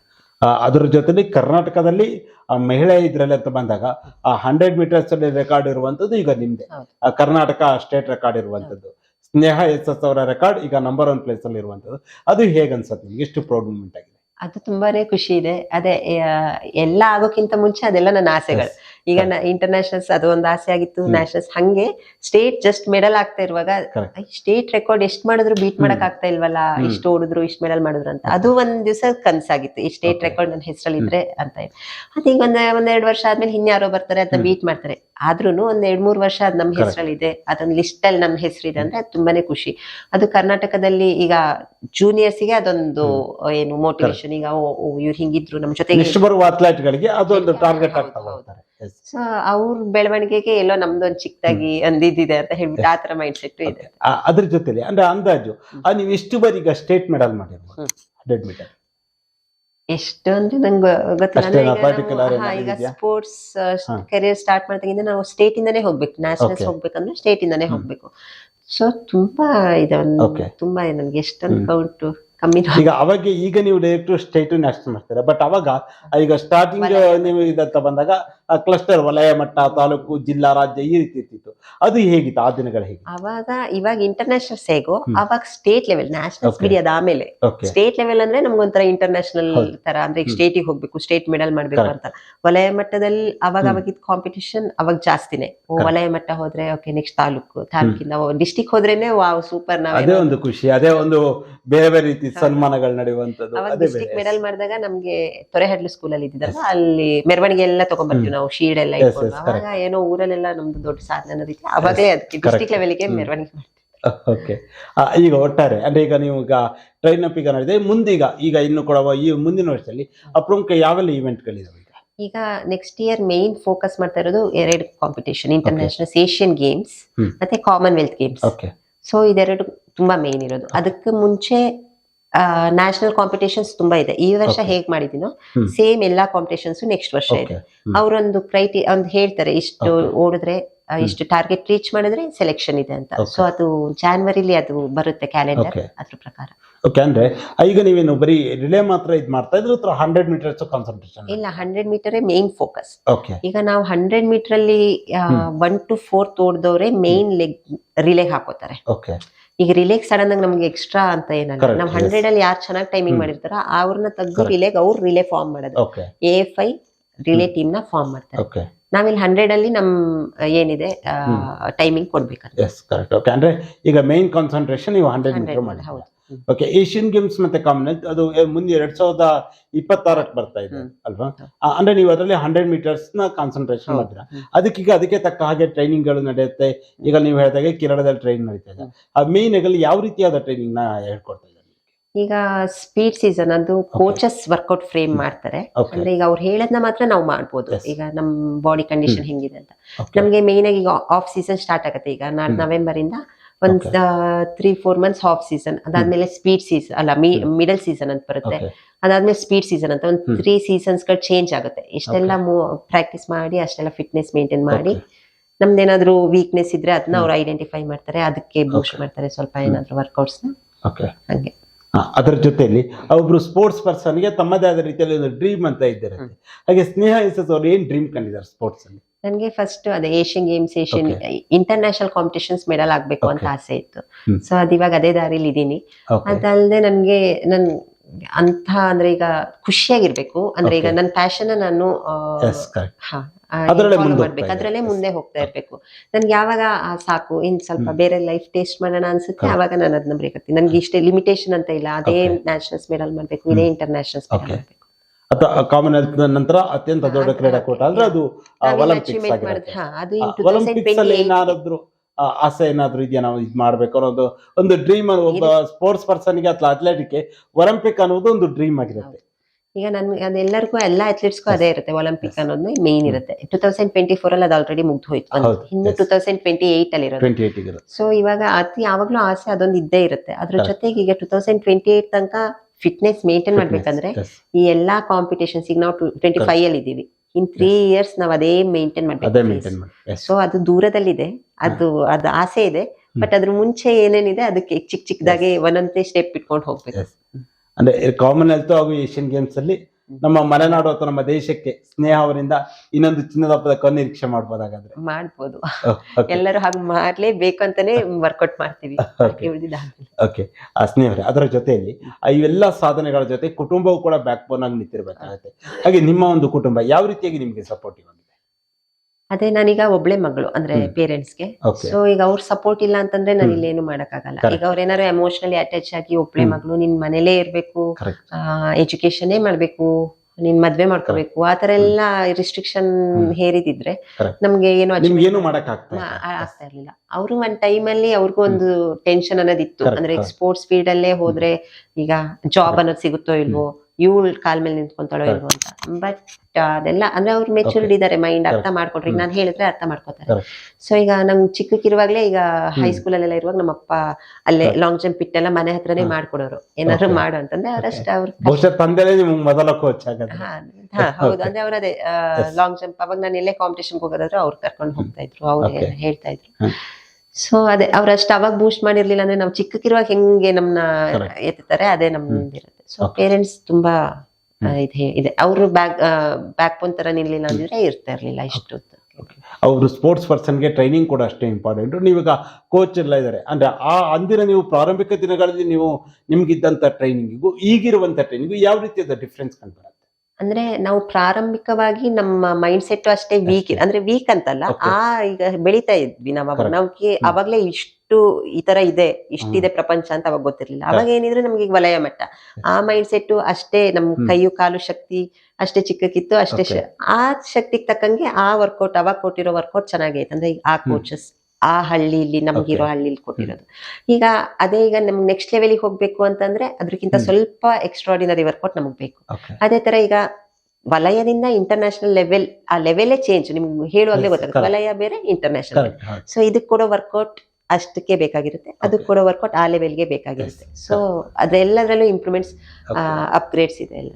ಅದ್ರ ಜೊತೆಲಿ ಕರ್ನಾಟಕದಲ್ಲಿ ಆ ಮಹಿಳೆ ಇದ್ರಲ್ಲಿ ಅಂತ ಬಂದಾಗ ಆ ಹಂಡ್ರೆಡ್ ಮೀಟರ್ಸ್ ಅಲ್ಲಿ ರೆಕಾರ್ಡ್ ಇರುವಂತದ್ದು ಈಗ ನಿಮ್ದೆ. ಆ ಕರ್ನಾಟಕ ಸ್ಟೇಟ್ ರೆಕಾರ್ಡ್ ಇರುವಂತದ್ದು ಸ್ನೇಹ ಎಸ್ ಎಸ್ ಅವರ ರೆಕಾರ್ಡ್ ಈಗ ನಂಬರ್ ಒನ್ ಪ್ಲೇಸ್ ಅಲ್ಲಿ ಇರುವಂತದ್ದು ಅದು ಹೇಗೆ ಅನ್ಸುತ್ತೆ ನಿಮ್ಗೆ? ಎಷ್ಟು ಪ್ರಾಬ್ಲಮ್ ಮೂಮೆಂಟ್ ಆಗಿದೆ ಅದು ತುಂಬಾನೇ ಖುಷಿ ಇದೆ. ಅದೇ ಎಲ್ಲ ಆಗೋಕ್ಕಿಂತ ಮುಂಚೆ ಅದೆಲ್ಲ ನನ್ನ ಆಸೆಗಳು. ಈಗ ಇಂಟರ್ನ್ಯಾಷನಲ್ಸ್ ಅದು ಒಂದು ಆಸೆ ಆಗಿತ್ತು. ನ್ಯಾಷನಲ್ಸ್ ಹಂಗೆ. ಸ್ಟೇಟ್ ಜಸ್ಟ್ ಮೆಡಲ್ ಆಗ್ತಾ ಇರುವಾಗ ಸ್ಟೇಟ್ ರೆಕಾರ್ಡ್ ಎಷ್ಟ್ ಮಾಡಿದ್ರು ಬೀಟ್. ಮಾಡಕ್ ಆಗ್ತಾ ಇಲ್ವಲ್ಲ. ಇಷ್ಟು ಓಡಿದ್ರು ಇಷ್ಟು ಮೆಡಲ್ ಮಾಡಿದ್ರು ಅಂತ. ಅದು ಒಂದ್ ದಿವಸ ಕನ್ಸಾಗಿತ್ತು. ಈ ಸ್ಟೇಟ್ ರೆಕಾರ್ಡ್ ನನ್ನ ಹೆಸರಲ್ಲಿ ಇದ್ರೆ ಅಂತ ಹೇಳಿ. ಅದೀಗ ಒಂದ್ ಒಂದೆರಡು ವರ್ಷ ಆದ್ಮೇಲೆ ಇನ್ಯಾರೋ ಬರ್ತಾರೆ ಅಂತ. ಬೀಟ್ ಮಾಡ್ತಾರೆ. ಆದ್ರೂನು ಒಂದ್ ಎರಡ್ ಮೂರ್ ವರ್ಷ ಅದ್ ನಮ್ಮ Correct. ಹೆಸರಲ್ಲಿ ಇದೆ ಅದೊಂದು ಲಿಸ್ಟ್ ಅಲ್ಲಿ ನಮ್ಮ ಹೆಸರಿದೆ ಅಂದ್ರೆ ಅದು ತುಂಬಾನೇ ಖುಷಿ. ಅದು ಕರ್ನಾಟಕದಲ್ಲಿ ಈಗ ಜೂನಿಯರ್ಸ್ಗೆ ಅದೊಂದು ಏನು ಮೋಟಿವೇಶನ್ ಈಗ ಇವ್ರು ಹಿಂಗಿದ್ರು ನಮ್ಮ ಜೊತೆಗೆ ಅದೊಂದು ಟಾರ್ಗೆಟ್. ಸೊ ಅವ್ರ ಬೆಳವಣಿಗೆಗೆ ಎಲ್ಲೋ ನಮ್ದೊಂದ್ ಚಿಕ್ಕದಾಗಿ ಒಂದ್ ಇದಿದೆ ಅಂತ ಹೇಳ್ಬಿಟ್ಟು ಆ ತರ ಮೈಂಡ್ ಸೆಟ್ ಇದೆ. ಅದ್ರ ಜೊತೆಲಿ ಅಂದ್ರೆ ಅಂದಾಜು. ನೀವು ಎಷ್ಟು ಬಾರಿ ಈಗ ಸ್ಟೇಟ್ ಮೆಡಲ್ ಮಾಡಿರ್ಬೋದು ಹ್ಮ್. ಹಂಡ್ರೆಡ್ ಮೀಟರ್ ಎಷ್ಟು ಅಂದ್ರೆ ನಂಗೆ ಗೊತ್ತಿಲ್ಲ ಈಗ? ಸ್ಪೋರ್ಟ್ಸ್ ಕೆರಿಯರ್ ಸ್ಟಾರ್ಟ್ ಮಾಡ್ದಾಗಿಂದ ನಾವು ಸ್ಟೇಟ್ ಇಂದಾನೇ ಹೋಗ್ಬೇಕು ನ್ಯಾಷನಲ್ಸ್. ಹೋಗ್ಬೇಕಂದ್ರೆ ಸ್ಟೇಟ್ ಇಂದಾನೇ. ಹೋಗ್ಬೇಕು ಸೊ ತುಂಬಾ ಇದೊಂದು ತುಂಬಾ ನಮ್ಗೆ ನನ್ಗೆ ಎಷ್ಟೊಂದು. ಕೌಂಟ್ ಕಮ್ಮಿ ಈಗ ಅವಾಗ ಈಗ ನೀವು ಡೈರೆಕ್ಟ್ ಸ್ಟೇಟ್ ನ್ಯಾಷನಲ್ ಮಾಡ್ತೀರಾ ಬಟ್ ಅವಾಗ ಈಗ ಸ್ಟಾರ್ಟಿಂಗ್. ನೀವು ಇದಂತ ಬಂದಾಗ ಕ್ಲಸ್ಟರ್ ವಲಯ ಮಟ್ಟ ತಾಲೂಕು ಜಿಲ್ಲಾ ರಾಜ್ಯ ಈ ರೀತಿ ಇರ್ತಿತ್ತು. ಅದು ಹೇಗಿತ್ತು? ಆ ದಿನಗಳ ಹೇಗೆ ಅವಾಗ ಇವಾಗ ಇಂಟರ್ನ್ಯಾಷನಲ್ ಸೇಗೋ ಹ್ಮ್. ಅವಾಗ ಸ್ಟೇಟ್ ಲೆವೆಲ್ ನ್ಯಾಷನಲ್ Okay. ಆಮೇಲೆ. ಸ್ಟೇಟ್ ಲೆವೆಲ್ ಅಂದ್ರೆ ನಮ್ಗೊಂಥರ ಇಂಟರ್ನ್ಯಾಷನಲ್. ತರ ಅಂದ್ರೆ ಸ್ಟೇಟ್ಗೆ ಹೋಗ್ಬೇಕು ಸ್ಟೇಟ್ ಮೆಡಲ್ ಮಾಡ್ಬೇಕು ಅಂತ. ವಲಯ ಮಟ್ಟದಲ್ಲಿ ಅವಾಗ ಅವಾಗ ಇದು ಕಾಂಪಿಟಿಷನ್ ಅವಾಗ ಜಾಸ್ತಿನೇ. ಓ, ವಲಯ ಮಟ್ಟ ಹೋದ್ರೆ ಓಕೆ ನೆಕ್ಸ್ಟ್ ತಾಲೂಕು ತಾಲೂಕಿಂದ ಡಿಸ್ಟಿಕ್ ಹೋದ್ರೇನೆ ವಾವ್ ಸೂಪರ್ ಅದೇ ನಾವ್ ಒಂದು ಖುಷಿ ಅದೇ ಒಂದು ಬೇರೆ ಬೇರೆ ರೀತಿ ಸನ್ಮಾನಗಳು ನಡೆಯುವಂತದ್ದು ಅದೇ ಡಿಸ್ಟಿಕ್ ಮೆಡಲ್ ಮಾಡಿದಾಗ ನಮ್ಗೆ ತೊರೆಹಡ್ಲು ಸ್ಕೂಲ್ ಅಲ್ಲಿ ಇದ್ದಿದ್ದಲ್ಲ ಅಲ್ಲಿ ಮೆರವಣಿಗೆ ಎಲ್ಲ ತಗೊಂಡ್ಬರ್ತೀವಿ ನಾವು. ಶೀಡ್ ಎಲ್ಲ Yes, ಇಟ್ಕೊಂಡು ಅವಾಗ ಏನೋ ಊರಲ್ಲೆಲ್ಲ ನಮ್ದು ದೊಡ್ಡ ಸಾಧನೆ ರೀತಿ ಅವಾಗಲೇ ಅದಕ್ಕೆ ಡಿಸ್ಟಿಕ್. ಲೆವೆಲ್ಗೆ. ಮೆರವಣಿಗೆ ಮಾಡ್ತೀವಿ ಓಕೆ ಈಗ ಒಟ್ಟಾರೆ ಅಂದ್ರೆ ಈಗ ನೀವು ಈಗ ಟ್ರೈನ್ ಅಪ್ ಈಗ ನಡೆದಿದೆ. ಮುಂದೀಗ ಈಗ ಇನ್ನು ಕೂಡ ಈ ಮುಂದಿನ ವರ್ಷದಲ್ಲಿ ಅಪ್ರಮುಖ ಯಾವೆಲ್ಲ ಇವೆಂಟ್ಗಳಿದಾವೆ ಈಗ? ಈಗ ನೆಕ್ಸ್ಟ್ ಇಯರ್ ಮೇನ್ ಫೋಕಸ್ ಮಾಡ್ತಾ ಇರೋದು ಎರಡು ಕಾಂಪಿಟೇಷನ್ ಇಂಟರ್ನ್ಯಾಷನಲ್ ಏಷ್ಯನ್ ಗೇಮ್ಸ್. ಮತ್ತೆ ಕಾಮನ್ವೆಲ್ತ್ ಗೇಮ್ಸ್ ಓಕೆ ಸೊ ಇದೆರಡು ತುಂಬಾ ಮೇನ್ ಇರೋದು. ಅದಕ್ಕೆ ಮುಂಚೆ ನ್ಯಾಷನಲ್ ಕಾಂಪಿಟೇಷನ್ಸ್ ತುಂಬಾ ಇದೆ. ಈ ವರ್ಷ. ಹೇಗ್ ಮಾಡಿದಿನೋ ಸೇಮ್ ಎಲ್ಲಾ ಕಾಂಪಿಟೇಷನ್ಸ್ ನೆಕ್ಸ್ಟ್ ವರ್ಷ ಇದೆ. ಅವರೊಂದು ಕ್ರೈಟಿ ಒಂದು ಹೇಳ್ತಾರೆ ಇಷ್ಟು. ಓಡಿದ್ರೆ ಇಷ್ಟು ಟಾರ್ಗೆಟ್ ರೀಚ್ ಮಾಡಿದ್ರೆ ಸೆಲೆಕ್ಷನ್ ಇದೆ ಅಂತ. ಸೊ ಅದು ಜಾನ್ವರಿಲಿ ಅದು ಬರುತ್ತೆ ಕ್ಯಾಲೆಂಡರ್. ಅದ್ರ ಪ್ರಕಾರ. ಓಕೆ ಅಂದ್ರೆ ಈಗ ನೀವೇನು ಬರೀ ರಿಲೇ ಮಾತ್ರ ಇದು ಮಾಡ್ತಾ ಇದ್ರೆ ಅಥವಾ ಹಂಡ್ರೆಡ್ ಮೀಟರ್ಸ್ ಕಾನ್ಸಂಟ್ರೇಷನ್ ಇಲ್ಲ hundred metre main focus okay ಈಗ ನಾವು ಹಂಡ್ರೆಡ್ ಮೀಟರ್ ಅಲ್ಲಿ ಒನ್ ಟು ಫೋರ್ತ್ ಓಡಿದವರೇ ಮೇನ್ ಲೆಗ್ ರಿಲೇ ಹಾಕೋತಾರೆ. ಓಕೆ ಈಗ ರಿಲೇಗ್ ಸಡನ್ ಆಗಿ ನಮ್ಗೆ ಎಕ್ಸ್ಟ್ರಾ ಅಂತ ಏನಲ್ಲ ನಮ್ ನಾವ್ yes. ಹಂಡ್ರೆಡ್ ಅಲ್ಲಿ ಯಾರು ಚೆನ್ನಾಗಿ ಟೈಮಿಂಗ್. ಮಾಡಿರ್ತಾರ ಅವ್ರನ್ನ ತೆಗ್ದು Correct. ರಿಲೇಗ್ ಅವ್ರು ರಿಲೇ ಫಾರ್ಮ್ ಮಾಡೋದು. ಓಕೆ ಎ ಫೈ ರಿಲೇ ಟೀಮ್ನ ಫಾರ್ಮ್ ಮಾಡ್ತಾರೆ. ಓಕೆ ನಾವಿಲ್ಲಿ ಹಂಡ್ರೆಡ್ ಅಲ್ಲಿ ನಮ್ ಆ, ಏನಿದೆ ಟೈಮಿಂಗ್ ಕೊಡ್ಬೇಕಂತ. ಎಸ್ ಕರೆಕ್ಟ್ ಓಕೆ ಅಂದ್ರೆ ಈಗ ಮೇನ್ ಕಾನ್ಸಂಟ್ರೇಷನ್ ನೀವು ಹಂಡ್ರೆಡ್ ಮೀಟರ್ ಹಂಡ್ರೆಡ್ ಮಾಡಿ ಹೌದು. ಓಕೆ ಏಷ್ಯನ್ ಗೇಮ್ಸ್ ಮತ್ತೆ ಕಾಮನ್ವೆಲ್ತ್ ಅದು ಮುಂದೆ ಎರಡ್ ಸಾವಿರದ ಇಪ್ಪತ್ತಾರಕ್ಕೆ ಬರ್ತಾ ಇದೆ ಅಲ್ವಾ? ಅಂದ್ರೆ ನೀವು ಅದರಲ್ಲಿ ಹಂಡ್ರೆಡ್ ಮೀಟರ್ಸ್ನ ಕಾನ್ಸಂಟ್ರೇಷನ್ ಮಾಡಿದ್ರೆ ಅದಕ್ಕೀಗ ಅದಕ್ಕೆ ತಕ್ಕ ಹಾಗೆ ಟ್ರೈನಿಂಗ್ಗಳು ನಡೆಯುತ್ತೆ. ಈಗ ನೀವು ಹೇಳಿದಾಗೆ ಕೇರಳದಲ್ಲಿ ಟ್ರೈನ್ ನಡೀತಾ ಇದೆ. ಆ ಮೇನ್ ಆಗಲಿ ಯಾವ ರೀತಿಯಾದ ಟ್ರೈನಿಂಗ್ನ ಹೇಳ್ಕೊಡ್ತಾ ಇದ್ದಾರೆ ಈಗ ಸ್ಪೀಡ್ ಸೀಸನ್ ಅದು ಕೋಚಸ್ ವರ್ಕೌಟ್ ಫ್ರೇಮ್ ಮಾಡ್ತಾರೆ. ಅಂದ್ರೆ ಈಗ ಅವ್ರು ಹೇಳದ್ನ ಮಾತ್ರ ನಾವು ಮಾಡ್ಬೋದು. ಈಗ ನಮ್ ಬಾಡಿ ಕಂಡೀಷನ್ ಹೆಂಗಿದೆ ಅಂತ. ನಮ್ಗೆ ಮೇನ್ ಆಗಿ ಈಗ ಆಫ್ ಸೀಸನ್ ಸ್ಟಾರ್ಟ್ ಆಗುತ್ತೆ. ಈಗ ನಾಳೆ. ನವೆಂಬರ್ ಇಂದ ಒಂದ್. Three four months half season ಅದಾದ್ಮೇಲೆ ಸ್ಪೀಡ್ ಸೀಸನ್ ಅಲ್ಲ ಮಿಡಲ್ ಸೀಸನ್ ಅಂತ ಬರುತ್ತೆ. ಅದಾದ್ಮೇಲೆ ಸ್ಪೀಡ್ ಸೀಸನ್ ಅಂತ. ಒಂದು. ತ್ರೀ ಸೀಸನ್ಸ್ಗಳು ಚೇಂಜ್ ಆಗುತ್ತೆ. ಇಷ್ಟೆಲ್ಲ ಪ್ರಾಕ್ಟೀಸ್ ಮಾಡಿ ಅಷ್ಟೆಲ್ಲ ಫಿಟ್ನೆಸ್ ಮೇಂಟೈನ್ ಮಾಡಿ. ನಮ್ದೇನಾದ್ರೂ ವೀಕ್ನೆಸ್ ಇದ್ರೆ ಅದನ್ನ ಅವ್ರು ಐಡೆಂಟಿಫೈ ಮಾಡ್ತಾರೆ. ಅದಕ್ಕೆ ಬೂಸ್ಟ್ ಮಾಡ್ತಾರೆ ಸ್ವಲ್ಪ ಏನಾದ್ರು ವರ್ಕೌಟ್ಸ್ ಹಂಗೆ. ಅದರ ಜೊತೆಯಲ್ಲಿ ಒಬ್ರು ಸ್ಪೋರ್ಟ್ಸ್ ಪರ್ಸನ್ಗೆ ತಮ್ಮದೇ ಆದ ರೀತಿಯಲ್ಲಿ ಒಂದು ಡ್ರೀಮ್ ಅಂತ ಇದ್ದಾರೆ ಹಾಗೆ ಸ್ನೇಹ ಎಸ್ ಎಸ್ ಅವ್ರು ಏನ್ ಡ್ರೀಮ್ ಕಂಡಿದ್ದಾರೆ ಸ್ಪೋರ್ಟ್ಸ್ ಅಲ್ಲಿ? ನನ್ಗೆ ಫಸ್ಟ್ ಅದೇ Asian games Asian international competitions medal ಆಗ್ಬೇಕು ಅಂತ ಆಸೆ ಇತ್ತು. ಸೊ ಅದ್ ಇವಾಗ ಅದೇ ದಾರಿಲಿ ಇದೀನಿ. ಓಕೆ ಅದಲ್ಲದೆ ನನಗೆ ನನ್ ಅಂತ ಅಂದ್ರೆ ಈಗ ಖುಷಿಯಾಗಿರ್ಬೇಕು. ಅಂದ್ರೆ ಈಗ. ನನ್ನ ಪ್ಯಾಷನ್ ನಾನು ಮಾಡ್ಬೇಕು. ಅದ್ರಲ್ಲೇ ಮುಂದೆ ಹೋಗ್ತಾ ಇರ್ಬೇಕು. ನನ್ಗೆ ಯಾವಾಗ ಸಾಕು ಇನ್ ಸ್ವಲ್ಪ ಬೇರೆ ಲೈಫ್ ಟೇಸ್ಟ್ ಮಾಡೋಣ ಅನ್ಸುತ್ತೆ. ಅವಾಗ ನಾನು ಅದನ್ನ ಬ್ರೇಕ್ ಆಗ್ತೀನಿ ನನ್ಗೆ ಇಷ್ಟೇ ಲಿಮಿಟೇಷನ್ ಅಂತ ಇಲ್ಲ. ಅದೇ. ನ್ಯಾಷನಲ್ಸ್ ಮೆಡಲ್ ಮಾಡ್ಬೇಕು ಇದೇ ಇಂಟರ್ ನ್ಯಾಷನಲ್ಸ್ ಮೆಡಲ್ Okay. ಅಥವಾ ಕಾಮನ್ವೆಲ್ತ್ ನಂತರ ಅತ್ಯಂತ ದೊಡ್ಡ ಕ್ರೀಡಾ ಕ್ರೀಡಾಕೂಟ ಅಂದ್ರೆ ಅದು ಒಲಿಂಪಿಕ್ಸ್ ಆಗಿರುತ್ತೆ ಒಲಿಂಪಿಕ್ಸ್ ಅಲ್ಲಿ ಏನಾದ್ರು ಆಸೆ ಏನಾದ್ರು ಇದೆಯಾ ನಾವು ಇದು ಮಾಡ್ಬೇಕು ಅನ್ನೋದು ಒಂದು ಡ್ರೀಮ್ ಒಬ್ಬ ಸ್ಪೋರ್ಟ್ಸ್ ಪರ್ಸನ್ಗೆ ಅಥವಾ ಅಥ್ಲೆಟಿಕ್ ಒಲಿಂಪಿಕ್ ಅನ್ನೋದು ಒಂದು ಡ್ರೀಮ್ ಆಗಿರುತ್ತೆ. ಈಗ ನನ್ಗೆ ಅದೆಲ್ಲರಿಗೂ ಎಲ್ಲ ಅಥ್ಲೆಟ್ಸ್ಗೂ ಅದೇ ಇರುತ್ತೆ ಒಲಿಂಪಿಕ್ ಅನ್ನೋದು ಮೇನ್ ಇರುತ್ತೆ. ಟೂ ತೌಸಂಡ್ ಟ್ವೆಂಟಿ ಫೋರ್ ಅಲ್ಲಿ ಅದು ಆಲ್ರೆಡಿ ಮುಗ್ದು ಹೋಯ್ತು. ಇನ್ನು ಟೂ ತೌಸಂಡ್ ಟ್ವೆಂಟಿ ಏಟ್ ಅಲ್ಲಿ ಇರೋದು. ಸೊ ಇವಾಗ ಅತಿ ಯಾವಾಗ್ಲೂ ಆಸೆ ಅದೊಂದು ಇದ್ದೇ ಇರುತ್ತೆ. ಅದ್ರ ಜೊತೆಗೆ ಈಗ ಟೂ ತೌಸಂಡ್ ಟ್ವೆಂಟಿ ಏಟ್ ತನಕ ಫಿಟ್ನೆಸ್ ಮೇಂಟೈನ್ ಮಾಡ್ಬೇಕಂದ್ರೆ ಈ ಎಲ್ಲಾ ಕಾಂಪಿಟೇಷನ್ಸ್ ಈಗ ನಾವು ಟ್ವೆಂಟಿ ಫೈವ್ ಅಲ್ಲಿ ಇದೀವಿ ಇನ್ ತ್ರೀ ಇಯರ್ಸ್ ನಾವ್ ಅದೇ ಮೇಂಟೈನ್ ಮಾಡ್ಬೇಕು. ಸೊ ಅದು ದೂರದಲ್ಲಿದೆ. ಅದು ಅದು ಆಸೆ ಇದೆ. ಬಟ್ ಅದ್ರ ಮುಂಚೆ ಏನೇನಿದೆ ಅದಕ್ಕೆ ಚಿಕ್ಕ ಚಿಕ್ಕದಾಗಿ ಒಂದೊಂದೇ ಸ್ಟೆಪ್ ಇಟ್ಕೊಂಡು ಹೋಗ್ಬೇಕು. ಅಂದ್ರೆ ಅಂದ್ರೆ ಕಾಮನ್ವೆಲ್ತ್ ಹಾಗೂ ಏಷ್ಯನ್ ಗೇಮ್ಸ್ ಅಲ್ಲಿ ನಮ್ಮ ಮಲೆನಾಡು ಅಥವಾ ನಮ್ಮ ದೇಶಕ್ಕೆ ಸ್ನೇಹ ಅವರಿಂದ ಇನ್ನೊಂದು ಚಿನ್ನದ ಪದಕವನ್ನು ನಿರೀಕ್ಷೆ ಮಾಡ್ಬೋದಾಗಾದ್ರೆ ಮಾಡ್ಬೋದು. ಎಲ್ಲರೂ ಹಾಗೆ ಮಾಡ್ಲೇಬೇಕು ಅಂತಾನೆ ವರ್ಕೌಟ್ ಮಾಡ್ತೀವಿ. ಓಕೆ ಆ ಸ್ನೇಹರೇ ಅದರ ಜೊತೆಯಲ್ಲಿ ಇವೆಲ್ಲ ಸಾಧನೆಗಳ ಜೊತೆ ಕುಟುಂಬವು ಕೂಡ ಬ್ಯಾಕ್ ಬೋನ್ ಆಗಿ ನಿಂತಿರ್ಬೇಕಾಗತ್ತೆ. ಹಾಗೆ ನಿಮ್ಮ ಒಂದು ಕುಟುಂಬ ಯಾವ ರೀತಿಯಾಗಿ ನಿಮ್ಗೆ ಸಪೋರ್ಟಿವ್ ಆಗಿದೆ? ಅದೇ ನಾನೀಗ ಒಬ್ಳೆ ಮಗಳು ಅಂದ್ರೆ. ಪೇರೆಂಟ್ಸ್ಗೆ ಸೊ ಈಗ ಅವ್ರ ಸಪೋರ್ಟ್ ಇಲ್ಲ ಅಂತಂದ್ರೆ ನಾನು ಇಲ್ಲಿ ಇಲ್ಲೇನು ಮಾಡಕ್ಕಾಗಲ್ಲ. ಈಗ ಅವ್ರ ಏನಾರು ಎಮೋಷನಲಿ ಅಟ್ಯಾಚ್ ಆಗಿ ಒಬ್ಳೆ ಮಗಳು ನಿನ್ ಮನೇಲೇ ಇರ್ಬೇಕು ಎಜುಕೇಶನ್ ಮಾಡ್ಬೇಕು ನೀನ್ ಮದ್ವೆ ಮಾಡ್ಕೋಬೇಕು ಆತರ ಎಲ್ಲ ರಿಸ್ಟ್ರಿಕ್ಷನ್ ಹೇರಿದ್ರೆ ಹೇರಿದಿದ್ರೆ ನಮ್ಗೆ ಏನು ನಿಮ್ಗೆ ಏನು ಮಾಡಕ್ ಆಗ್ತಾ ಇರ್ಲಿಲ್ಲ. ಅವರು ಒಂದ್ ಟೈಮ್ ಅಲ್ಲಿ ಅವ್ರಿಗೂ ಒಂದು ಟೆನ್ಷನ್ ಅನ್ನೋದಿತ್ತು. ಅಂದ್ರೆ. ಸ್ಪೋರ್ಟ್ಸ್ ಫೀಲ್ಡ್ ಅಲ್ಲೇ ಹೋದ್ರೆ ಈಗ ಜಾಬ್. ಅನ್ನೋದು ಸಿಗುತ್ತೋ ಇಲ್ವೋ? ಇವಳು ಕಾಲ್ ಮೇಲೆ ನಿಂತ್ಕೊಂತಾಳೋ ಇಲ್ವೋ ಅಂತ. ಬಟ್ ಅದೆಲ್ಲ ಅಂದ್ರೆ ಅವ್ರು ಮೆಚೂರ್ಡ್ ಇದಾರೆ ಮೈಂಡ್ ಅರ್ಥ ಮಾಡ್ಕೊಡ್ರಿ. ನಾನು ಹೇಳಿದ್ರೆ ಅರ್ಥ ಮಾಡ್ಕೋತಾರೆ. ಸೊ ಈಗ ನಮ್ ಚಿಕ್ಕಕ್ಕಿರುವಾಗ್ಲೇ ಈಗ ಹೈಸ್ಕೂಲಲ್ಲೆಲ್ಲ ಹೈಸ್ಕೂಲ್ ಅಲ್ಲೆಲ್ಲ ಇರುವಾಗ ನಮ್ಮಪ್ಪ ಅಲ್ಲೇ Correct. ಲಾಂಗ್ ಜಂಪ್ ಇಟ್ಟೆಲ್ಲ ಮನೆ ಹತ್ರನೇ. ಮಾಡ್ಕೊಡೋರು. ಏನಾದ್ರು ಮಾಡು ಅಂತಂದ್ರೆ ಅವರಷ್ಟ ಅವ್ರ ಹೌದು. ಅಂದ್ರೆ ಲಾಂಗ್ ಜಂಪ್ ಅವಾಗ ನಾನು ಎಲ್ಲೇ ಕಾಂಪಿಟೇಷನ್ ಹೋಗೋದಾದ್ರೆ ಅವ್ರು ಕರ್ಕೊಂಡು ಹೋಗ್ತಾ ಇದ್ರು ಅವ್ರು ಹೇಳ್ತಾ ಇದ್ರು. ಸೊ ಅದೇ ಅವ್ರಷ್ಟು ಅವಾಗ ಬೂಸ್ಟ್ ಮಾಡಿರ್ಲಿಲ್ಲ ಅಂದ್ರೆ ನಾವು ಚಿಕ್ಕಕ್ಕಿರುವಾಗ ಹೆಂಗೆ ನಮ್ನ. ಎತ್ತಾರೆ ಅದೇ ನಮ್ದಿರುತ್ತೆ ಸೊ ಪೇರೆಂಟ್ಸ್ ತುಂಬಾ ಇದೆ ಇದೆ. ಅವರು ಬ್ಯಾಕ್ ಬ್ಯಾಕ್ ಬೋನ್ ತರ ನಿಲ್ಲಿಲ್ಲ ಅಂದ್ರೆ ಇರ್ತಾ ಇರ್ಲಿಲ್ಲ ಇಷ್ಟು ಅವರು ಸ್ಪೋರ್ಟ್ಸ್ ಪರ್ಸನ್ಗೆ ಟ್ರೈನಿಂಗ್ ಕೂಡ ಅಷ್ಟೇ ಇಂಪಾರ್ಟೆಂಟ್ ನೀವೀಗ ಕೋಚ್ ಎಲ್ಲ ಇದ್ದಾರೆ ಅಂದ್ರೆ ಆ ಅಂದಿನ ನೀವು ಪ್ರಾರಂಭಿಕ ದಿನಗಳಲ್ಲಿ ನೀವು ನಿಮ್ಗಿದ್ದಂತ ಟ್ರೈನಿಂಗಿಗೂ ಈಗಿರುವಂತ ಟ್ರೈನಿಂಗು ಯಾವ ರೀತಿಯಾದ ಡಿಫ್ರೆನ್ಸ್ ಕಂಡುಬರುತ್ತೆ? ಅಂದ್ರೆ ನಾವು ಪ್ರಾರಂಭಿಕವಾಗಿ ನಮ್ಮ ಮೈಂಡ್ ಸೆಟ್ ಅಷ್ಟೇ. ವೀಕ್ ಅಂದ್ರೆ ವೀಕ್ ಅಂತಲ್ಲ. ಆ ಈಗ ಬೆಳೀತಾ ಇದ್ವಿ ನಾವು. ನಮ್ಗೆ ಅವಾಗ್ಲೇ ಇಷ್ಟು ಈ ತರ ಇದೆ ಇಷ್ಟಿದೆ ಪ್ರಪಂಚ ಅಂತ ಅವಾಗ ಗೊತ್ತಿರ್ಲಿಲ್ಲ. ಅವಾಗ ಏನಿದ್ರೆ ನಮ್ಗೆ ಈಗ ವಲಯ ಮಟ್ಟ. ಆ ಮೈಂಡ್ ಸೆಟ್ ಅಷ್ಟೇ ನಮ್. ಕೈಯು ಕಾಲು ಶಕ್ತಿ ಅಷ್ಟೇ ಚಿಕ್ಕಕ್ಕಿತ್ತು ಅಷ್ಟೇ ಆ ಶಕ್ತಿಗೆ ತಕ್ಕಂಗೆ ಆ ವರ್ಕೌಟ್ ಅವಾಗ ಕೊಟ್ಟಿರೋ ವರ್ಕೌಟ್ ಚೆನ್ನಾಗೈತೆ. ಅಂದ್ರೆ ಆ. ಕೋಚಸ್ ಆ ಹಳ್ಳಿಲಿ ನಮ್ಗಿರೋ ಇರೋ ಹಳ್ಳಿಲಿ ಕೊಟ್ಟಿರೋದು. ಈಗ ಅದೇ ಈಗ ನಮ್ಗೆ ನೆಕ್ಸ್ಟ್ ಲೆವೆಲಿಗೆ ಹೋಗ್ಬೇಕು ಅಂತಂದ್ರೆ ಅದಕ್ಕಿಂತ. ಸ್ವಲ್ಪ ಎಕ್ಸ್ಟ್ರಾಡಿನರಿ ವರ್ಕೌಟ್ ನಮಗ್ ಬೇಕು. ಅದೇ ತರ ಈಗ ವಲಯದಿಂದ ಇಂಟರ್ನ್ಯಾಷನಲ್ ಲೆವೆಲ್ ಆ ಲೆವೆಲೇ ಚೇಂಜ್ ನಿಮ್ಗೆ ಹೇಳುವಾಗಲೇ ಗೊತ್ತಾಗುತ್ತೆ. ವಲಯ ಬೇರೆ ಇಂಟರ್ನ್ಯಾಷನಲ್ ಸೊ ಇದಕ್ಕೆ ಕೂಡ ವರ್ಕೌಟ್ ಅಷ್ಟಕ್ಕೆ ಬೇಕಾಗಿರುತ್ತೆ. ಅದಕ್ಕೆ ಕೂಡ ವರ್ಕೌಟ್ ಆ ಲೆವೆಲ್ಗೆ ಬೇಕಾಗಿರುತ್ತೆ. So ಅದೆಲ್ಲದರಲ್ಲೂ improvements. ಅಪ್ಗ್ರೇಡ್ಸ್ ಇದೆ ಎಲ್ಲ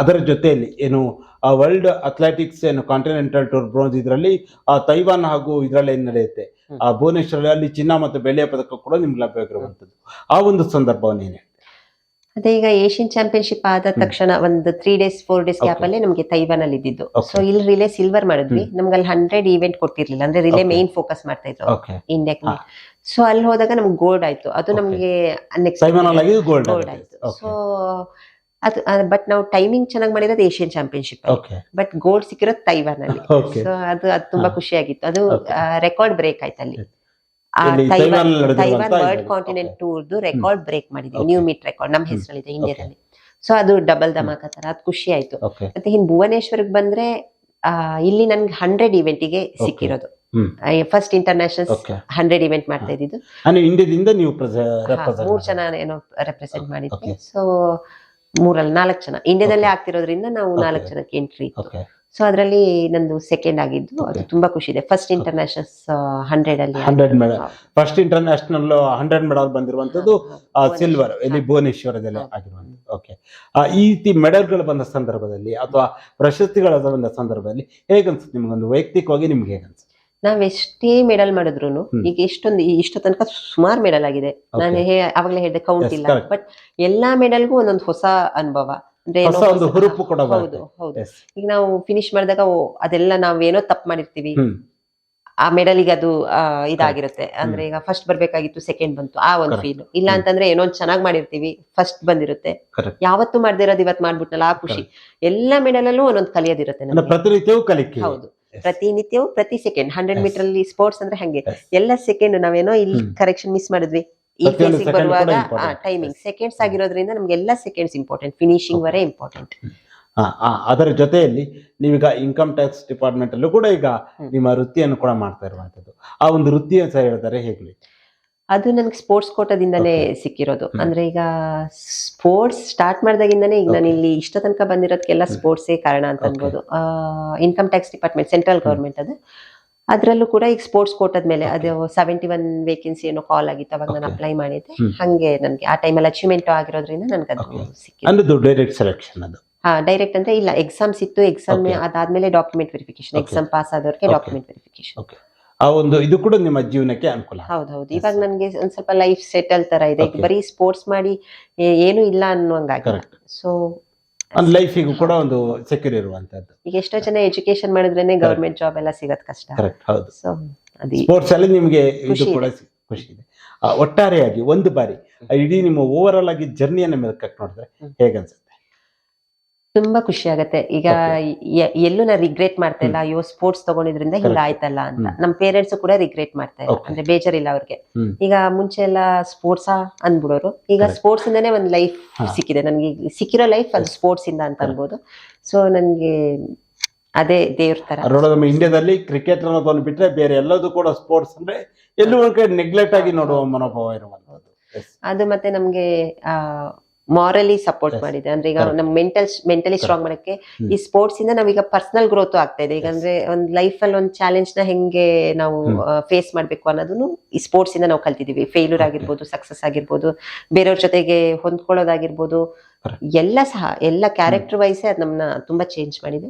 ಅದರ ಜೊತೆಯಲ್ಲಿ ಏನು ವರ್ಲ್ಡ್ ಅಥ್ಲೆಟಿಕ್ಸ್ ಏನು ಕಾಂಟಿನೆಂಟಲ್ ಟೂರ್ ಬ್ರೋನ್ಸ್ ಇದರಲ್ಲಿ ತೈವಾನ್ ಹಾಗೂ ಇದರಲ್ಲಿ ಏನು ನಡೆಯುತ್ತೆ ಆ ಭುವನೇಶ್ವರ ಅಲ್ಲಿ ಚಿನ್ನ ಮತ್ತು ಬೆಳೆಯ ಪದಕ ಕೂಡ ನಿಮ್ಗೆ ಲಭ್ಯವಾಗಿರುವಂತದ್ದು ಆ ಒಂದು ಸಂದರ್ಭವನ್ನು ಏನೇ ಅದೇ ಈಗ ಏಷ್ಯನ್ ಚಾಂಪಿಯನ್ಶಿಪ್ ಆದ ತಕ್ಷಣ ಒಂದು three days four days. Gap ಅಲ್ಲಿ ನಮಗೆ ತೈವಾನ್ ಅಲ್ಲಿ ಇದ್ದಿದ್ದು. ಸೊ ಇಲ್ಲಿ ರಿಲೇ ಸಿಲ್ವರ್ ಮಾಡಿದ್ವಿ. ನಮ್ಗೆ ಅಲ್ಲಿ ಹಂಡ್ರೆಡ್ ಇವೆಂಟ್ ಕೊಟ್ಟಿರ್ಲಿಲ್ಲ ಅಂದ್ರೆ ರಿಲೇ. ಮೇನ್ ಫೋಕಸ್ ಮಾಡ್ತಾ ಇದ್ರು ಇಂಡಿಯಾಕ್ಕೆ ಸೊ ಅಲ್ಲಿ ಹೋದಾಗ ನಮ್ಗೆ ಗೋಲ್ಡ್ ಆಯ್ತು. ಅದು. ನಮ್ಗೆ ಗೋಲ್ಡ್ ಆಯ್ತು. ಸೊ ಅದು ಬಟ್ ನಾವು ಟೈಮಿಂಗ್ ಚೆನ್ನಾಗಿ ಮಾಡಿರೋದು ಏಷ್ಯನ್ ಚಾಂಪಿಯನ್ಶಿಪ್ ಬಟ್ ಗೋಲ್ಡ್ ಸಿಕ್ಕಿರೋದು ತೈವಾನ್ ಅಲ್ಲಿ. ಸೊ ಅದು ಅದು ತುಂಬಾ ಖುಷಿ ಆಗಿತ್ತು. ಅದು ರೆಕಾರ್ಡ್ ಬ್ರೇಕ್ ಆಯ್ತು ಅಲ್ಲಿ. Taiwan Taiwan world continent. ಟೂರ್ದು record break ಮಾಡಿದ್ವಿ. ನ್ಯೂ ಮೀಟ್ ರೆಕಾರ್ಡ್ ನಮ್ಮ ಹೆಸರಲ್ಲಿ ಹೆಸರಲ್ಲಿದೆ ಇಂಡಿಯಾದಲ್ಲಿ. ಸೊ ಅದು ಡಬಲ್ ಧಮಾಕ ತರ ಅದು ಖುಷಿ ಆಯ್ತು. ಮತ್ತೆ ಇನ್ ಭುವನೇಶ್ವರ್ಗೆ ಬಂದ್ರೆ ಇಲ್ಲಿ ನನ್ಗೆ ಹಂಡ್ರೆಡ್ ಇವೆಂಟಿಗೆ ಸಿಕ್ಕಿರೋದು. ಫಸ್ಟ್ ಇಂಟರ್ನ್ಯಾಷನಲ್ ಹಂಡ್ರೆಡ್ ಇವೆಂಟ್ ಮಾಡ್ತಾ ಇದ್ದಿದ್ದು. ಮೂರ್ ಜನ ಏನೋ ರೆಪ್ರೆಸೆಂಟ್ ಮಾಡಿದ್ವಿ. ಸೊ ಮೂರಲ್ಲಿ ನಾಲ್ಕು ಜನ. ಇಂಡಿಯಾದಲ್ಲೇ ಆಗ್ತಿರೋದ್ರಿಂದ ನಾವು. ನಾಲ್ಕು ಜನಕ್ಕೆ ಎಂಟ್ರಿ ಇತ್ತು. ಸೊ ಅದರಲ್ಲಿ ನಂದು ಸೆಕೆಂಡ್ ಆಗಿದ್ದು ಅದು ತುಂಬಾ ಖುಷಿ ಇದೆ. ಫಸ್ಟ್ ಇಂಟರ್ನ್ಯಾಷನಲ್ ಹಂಡ್ರೆಡ್ ಅಲ್ಲಿ hundred medal first international hundred medal ಬಂದಿರುವಂತದ್ದು silver ಇಲ್ಲಿ ಭುವನೇಶ್ವರದಲ್ಲಿ ಆಗಿರುವಂತದ್ದು ಓಕೆ ಈ ರೀತಿ ಮೆಡಲ್ಗಳು ಬಂದ ಸಂದರ್ಭದಲ್ಲಿ ಅಥವಾ ಪ್ರಶಸ್ತಿಗಳು ಬಂದ ಸಂದರ್ಭದಲ್ಲಿ ಹೇಗನ್ಸುತ್ತೆ ನಿಮಗೊಂದು ವೈಯಕ್ತಿಕವಾಗಿ ನಿಮ್ಗೆ ಹೇಗನ್ಸುತ್ತೆ? ನಾವ್ ಎಷ್ಟೇ ಮೆಡಲ್ ಮಾಡಿದ್ರು ಈಗ ಎಷ್ಟೊಂದು ಇಷ್ಟು ತನಕ ಸುಮಾರು ಮೆಡಲ್ ಆಗಿದೆ. ನಾನು ಅವಾಗಲೇ ಹೇಳಿದೆ ಕೌಂಟ್ ಇಲ್ಲ. ಬಟ್ ಎಲ್ಲಾ ಮೆಡಲ್ಗೂ ಒಂದೊಂದು ಹೊಸ ಅನುಭವ. ಅಂದ್ರೆ ಹೌದು ಹೌದು. ಈಗ ನಾವು ಫಿನಿಶ್ ಮಾಡಿದಾಗ ಅದೆಲ್ಲ ನಾವೇನೋ ತಪ್ಪು ಮಾಡಿರ್ತೀವಿ. ಆ ಮೆಡಲಿಗೆ ಅದು ಇದಾಗಿರುತ್ತೆ. ಅಂದ್ರೆ ಈಗ ಫಸ್ಟ್ ಬರ್ಬೇಕಾಗಿತ್ತು ಸೆಕೆಂಡ್ ಬಂತು ಆ ಒಂದು ಫೀಲ್ ಇಲ್ಲ ಅಂತಂದ್ರೆ ಏನೋ ಚೆನ್ನಾಗಿ ಚೆನ್ನಾಗ್ ಮಾಡಿರ್ತೀವಿ ಫಸ್ಟ್ ಬಂದಿರುತ್ತೆ. ಯಾವತ್ತು ಮಾಡ್ದಿರೋದು ಇವತ್ತು ಮಾಡ್ಬಿಟ್ನಲ್ಲ ಆ ಖುಷಿ. ಎಲ್ಲಾ ಮೆಡಲಲ್ಲೂ ಒಂದೊಂದು ಕಲಿಯೋದಿರುತ್ತೆ ಪ್ರತಿನಿತ್ಯವೂ ಕಲಿಕೆ. ಹೌದು. ಪ್ರತಿನಿತ್ಯವೂ ಪ್ರತಿ ಸೆಕೆಂಡ್ ಹಂಡ್ರೆಡ್. ಮೀಟರ್ ಅಲ್ಲಿ ಸ್ಪೋರ್ಟ್ಸ್ ಅಂದ್ರೆ ಹಂಗೆ. ಎಲ್ಲ ಸೆಕೆಂಡ್ ನಾವೇನೋ ಇಲ್ಲಿ ಕರೆಕ್ಷನ್ ಮಿಸ್ ಮಾಡಿದ್ವಿ. ಈ ಪ್ರತಿಯೊಂದು ಫೇಸಿಗೆ ಬರುವಾಗ ಟೈಮಿಂಗ್ ಸೆಕೆಂಡ್ಸ್ ಆಗಿರೋದ್ರಿಂದ ನಮ್ಗೆ ಎಲ್ಲ ಸೆಕೆಂಡ್ಸ್ ಇಂಪಾರ್ಟೆಂಟ್ ಫಿನಿಶಿಂಗ್ ವರೆ ಇಂಪಾರ್ಟೆಂಟ್ ಅದರ ಜೊತೆಯಲ್ಲಿ ನೀವೀಗ ಇನ್ಕಮ್ ಟ್ಯಾಕ್ಸ್ ಡಿಪಾರ್ಟ್ಮೆಂಟ್ ಅಲ್ಲೂ ಕೂಡ ಈಗ ನಿಮ್ಮ ವೃತ್ತಿಯನ್ನು ಕೂಡ ಮಾಡ್ತಾ ಇರುವಂತದ್ದು ಆ ಒಂದು ವೃತ್ತಿ ಅಂತ ಹೇಳಿದರೆ ಹೇಗ್ಲಿ. ಅದು ನನಗೆ ಸ್ಪೋರ್ಟ್ಸ್ ಕೋಟದಿಂದನೇ ಸಿಕ್ಕಿರೋದು. ಅಂದ್ರೆ ಈಗ ಸ್ಪೋರ್ಟ್ಸ್ ಸ್ಟಾರ್ಟ್ ಮಾಡಿದಾಗಿಂದನೇ ಈಗ ನಾನು ಇಲ್ಲಿ ಇಷ್ಟ ತನಕ ಬಂದಿರೋದಕ್ಕೆಲ್ಲ. ಸ್ಪೋರ್ಟ್ಸೇ ಕಾರಣ ಅಂತ. ಅನ್ಬೋದು. Income tax department central government ಅದು. ಅದರಲ್ಲೂ ಕೂಡ ಈಗ ಸ್ಪೋರ್ಟ್ಸ್ ಕೋಟದ ಮೇಲೆ ಅದು ಸೆವೆಂಟಿ ಒನ್ ವೇಕೆನ್ಸಿ ಏನೋ ಕಾಲ್ ಆಗಿತ್ತು ಅವಾಗ ನಾನು ಅಪ್ಲೈ ಮಾಡಿದ್ದೆ. ಹಂಗೆ ನನಗೆ ಆ ಟೈಮಲ್ಲಿ ಅಚೀವ್ಮೆಂಟ್ ಆಗಿರೋದ್ರಿಂದ ನನಗೆ ಅದು Okay. ಸಿಕ್ಕಿದೆ ಡೈರೆಕ್ಟ್ ಸೆಲೆಕ್ಷನ್ ಅದು. ಹಾ ಡೈರೆಕ್ಟ್ ಅಂದ್ರೆ ಇಲ್ಲ ಎಕ್ಸಾಮ್ಸ್ ಇತ್ತು ಎಕ್ಸಾಮ್. ಅದಾದ್ಮೇಲೆ ಡಾಕ್ಯುಮೆಂಟ್ ವೆರಿಫಿಕೇಶನ್ ಎಕ್ಸಾಮ್ ಪಾಸ್ ಆದವ್ರಿಗೆ ಡಾಕ್ಯುಮೆಂಟ್ ವೆರಿಫಿಕೇಶನ್ ಆ ಒಂದು ಇದು ಕೂಡ ನಿಮ್ಮ ಜೀವನಕ್ಕೆ ಅನುಕೂಲ ಹೌದೌದು. ಇವಾಗ ನನ್ಗೆ ಒಂದ್ ಸ್ವಲ್ಪ ಲೈಫ್ ಸೆಟಲ್ ತರ ಇದೆ. ಬರೀ ಸ್ಪೋರ್ಟ್ಸ್ ಮಾಡಿ ಏನು ಇಲ್ಲ ಅನ್ನುವಂಗಾಗಿ ಸೊ ಒಂದು ಲೈಫಿಗೂ ಕೂಡ ಒಂದು ಸೆಕ್ಯೂರ್ ಇರುವಂತದ್ದು. ಈಗ ಎಷ್ಟೋ ಜನ ಎಜುಕೇಶನ್ ಮಾಡಿದ್ರೇನೆ ಗವರ್ಮೆಂಟ್ ಜಾಬ್ ಎಲ್ಲ ಸಿಗೋದ್ ಕಷ್ಟ. ಕರೆಕ್ಟ್ ಹೌದು. ಸೊ ಅದು ಸ್ಪೋರ್ಟ್ಸ್ ಅಲ್ಲಿ ನಿಮಗೆ ಇದು ಕೂಡ ಖುಷಿ ಇದೆ. ಒಟ್ಟಾರೆಯಾಗಿ ಒಂದು ಬಾರಿ ಇಡೀ ನಿಮ್ಮ ಓವರ್ ಆಲ್ ಆಗಿ ಜರ್ನಿಯನ್ನ ಕಟ್ ನೋಡಿದ್ರೆ. ಹೇಗನ್ಸುತ್ತೆ? ತುಂಬಾ ಖುಷಿ ಆಗತ್ತೆ ಈಗ ಎಲ್ಲೂ ನಾ ರಿಗ್ರೆಟ್ ಮಾಡ್ತಾ ಇಲ್ಲ. ಅಯ್ಯೋ ಸ್ಪೋರ್ಟ್ಸ್ ತಗೊಂಡಿದ್ರಿಂದ ಹಿಂಗ ಆಯ್ತಲ್ಲ ಅಂತ. ನಮ್ ಪೇರೆಂಟ್ಸ್ ಕೂಡ ರಿಗ್ರೆಟ್ ಮಾಡ್ತಾ ಇಲ್ಲ. ಅಂದ್ರೆ ಬೇಜಾರಿಲ್ಲ ಅವ್ರಿಗೆ. ಈಗ ಮುಂಚೆ ಎಲ್ಲ ಸ್ಪೋರ್ಟ್ಸ್ ಅಂದ್ಬಿಡೋರು. ಈಗ ಸ್ಪೋರ್ಟ್ಸ್ ಇಂದಾನೆ ಒಂದ್ ಲೈಫ್ ಸಿಕ್ಕಿದೆ. ನನ್ಗೆ ಸಿಕ್ಕಿರೋ ಲೈಫ್ ಅದು ಸ್ಪೋರ್ಟ್ಸ್ ಇಂದ ಅಂತ. ಅನ್ಬೋದು. ಸೊ ನನ್ಗೆ ಅದೇ ದೇವ್ರ ತರ. ನಮ್ಮ ಇಂಡಿಯಾದಲ್ಲಿ ಕ್ರಿಕೆಟ್ ಅನ್ನೋದನ್ನು ಬಿಟ್ರೆ ಬೇರೆ ಎಲ್ಲದೂ ಕೂಡ ಸ್ಪೋರ್ಟ್ಸ್ ಅಂದ್ರೆ ಎಲ್ಲೂ ಒಂದ್ ಕಡೆ ನೆಗ್ಲೆಕ್ಟ್ ಆಗಿ ನೋಡುವ ಮನೋಭಾವ ಇರುವಂತದ್ದು. ಅದು ಮತ್ತೆ ನಮ್ಗೆ ಮಾರಲಿ ಸಪೋರ್ಟ್. ಮಾಡಿದೆ. ಅಂದ್ರೆ ಈಗ. ನಮ್ ಮೆಂಟಲ್ ಮೆಂಟಲಿ ಸ್ಟ್ರಾಂಗ್ ಮಾಡಕ್ಕೆ ಈ ಸ್ಪೋರ್ಟ್ಸ್ ಇಂದ ನಾವೀಗ ಪರ್ಸನಲ್ ಗ್ರೋತ್ ಆಗ್ತಾ ಇದೆ. ಈಗ ಅಂದ್ರೆ ಒಂದ್ ಲೈಫ್ ಅಲ್ಲಿ ಒಂದ್ ಚಾಲೆಂಜ್ನ ಹೆಂಗೆ ನಾವು ಫೇಸ್ ಮಾಡ್ಬೇಕು ಅನ್ನೋದನ್ನು ಈ ಸ್ಪೋರ್ಟ್ಸ್ ಇಂದ ನಾವು ಕಲ್ತಿದೀವಿ. ಫೇಲ್ಯೂರ್. ಆಗಿರ್ಬೋದು ಸಕ್ಸಸ್ ಆಗಿರ್ಬೋದು ಬೇರೆಯವ್ರ ಜೊತೆಗೆ ಹೊಂದ್ಕೊಳ್ಳೋದಾಗಿರ್ಬೋದು ಎಲ್ಲ ಸಹ ಎಲ್ಲ ಕ್ಯಾರೆಕ್ಟರ್ ವೈಸ್ ಅದ್ ನಮ್ನ ತುಂಬಾ ಚೇಂಜ್ ಮಾಡಿದೆ.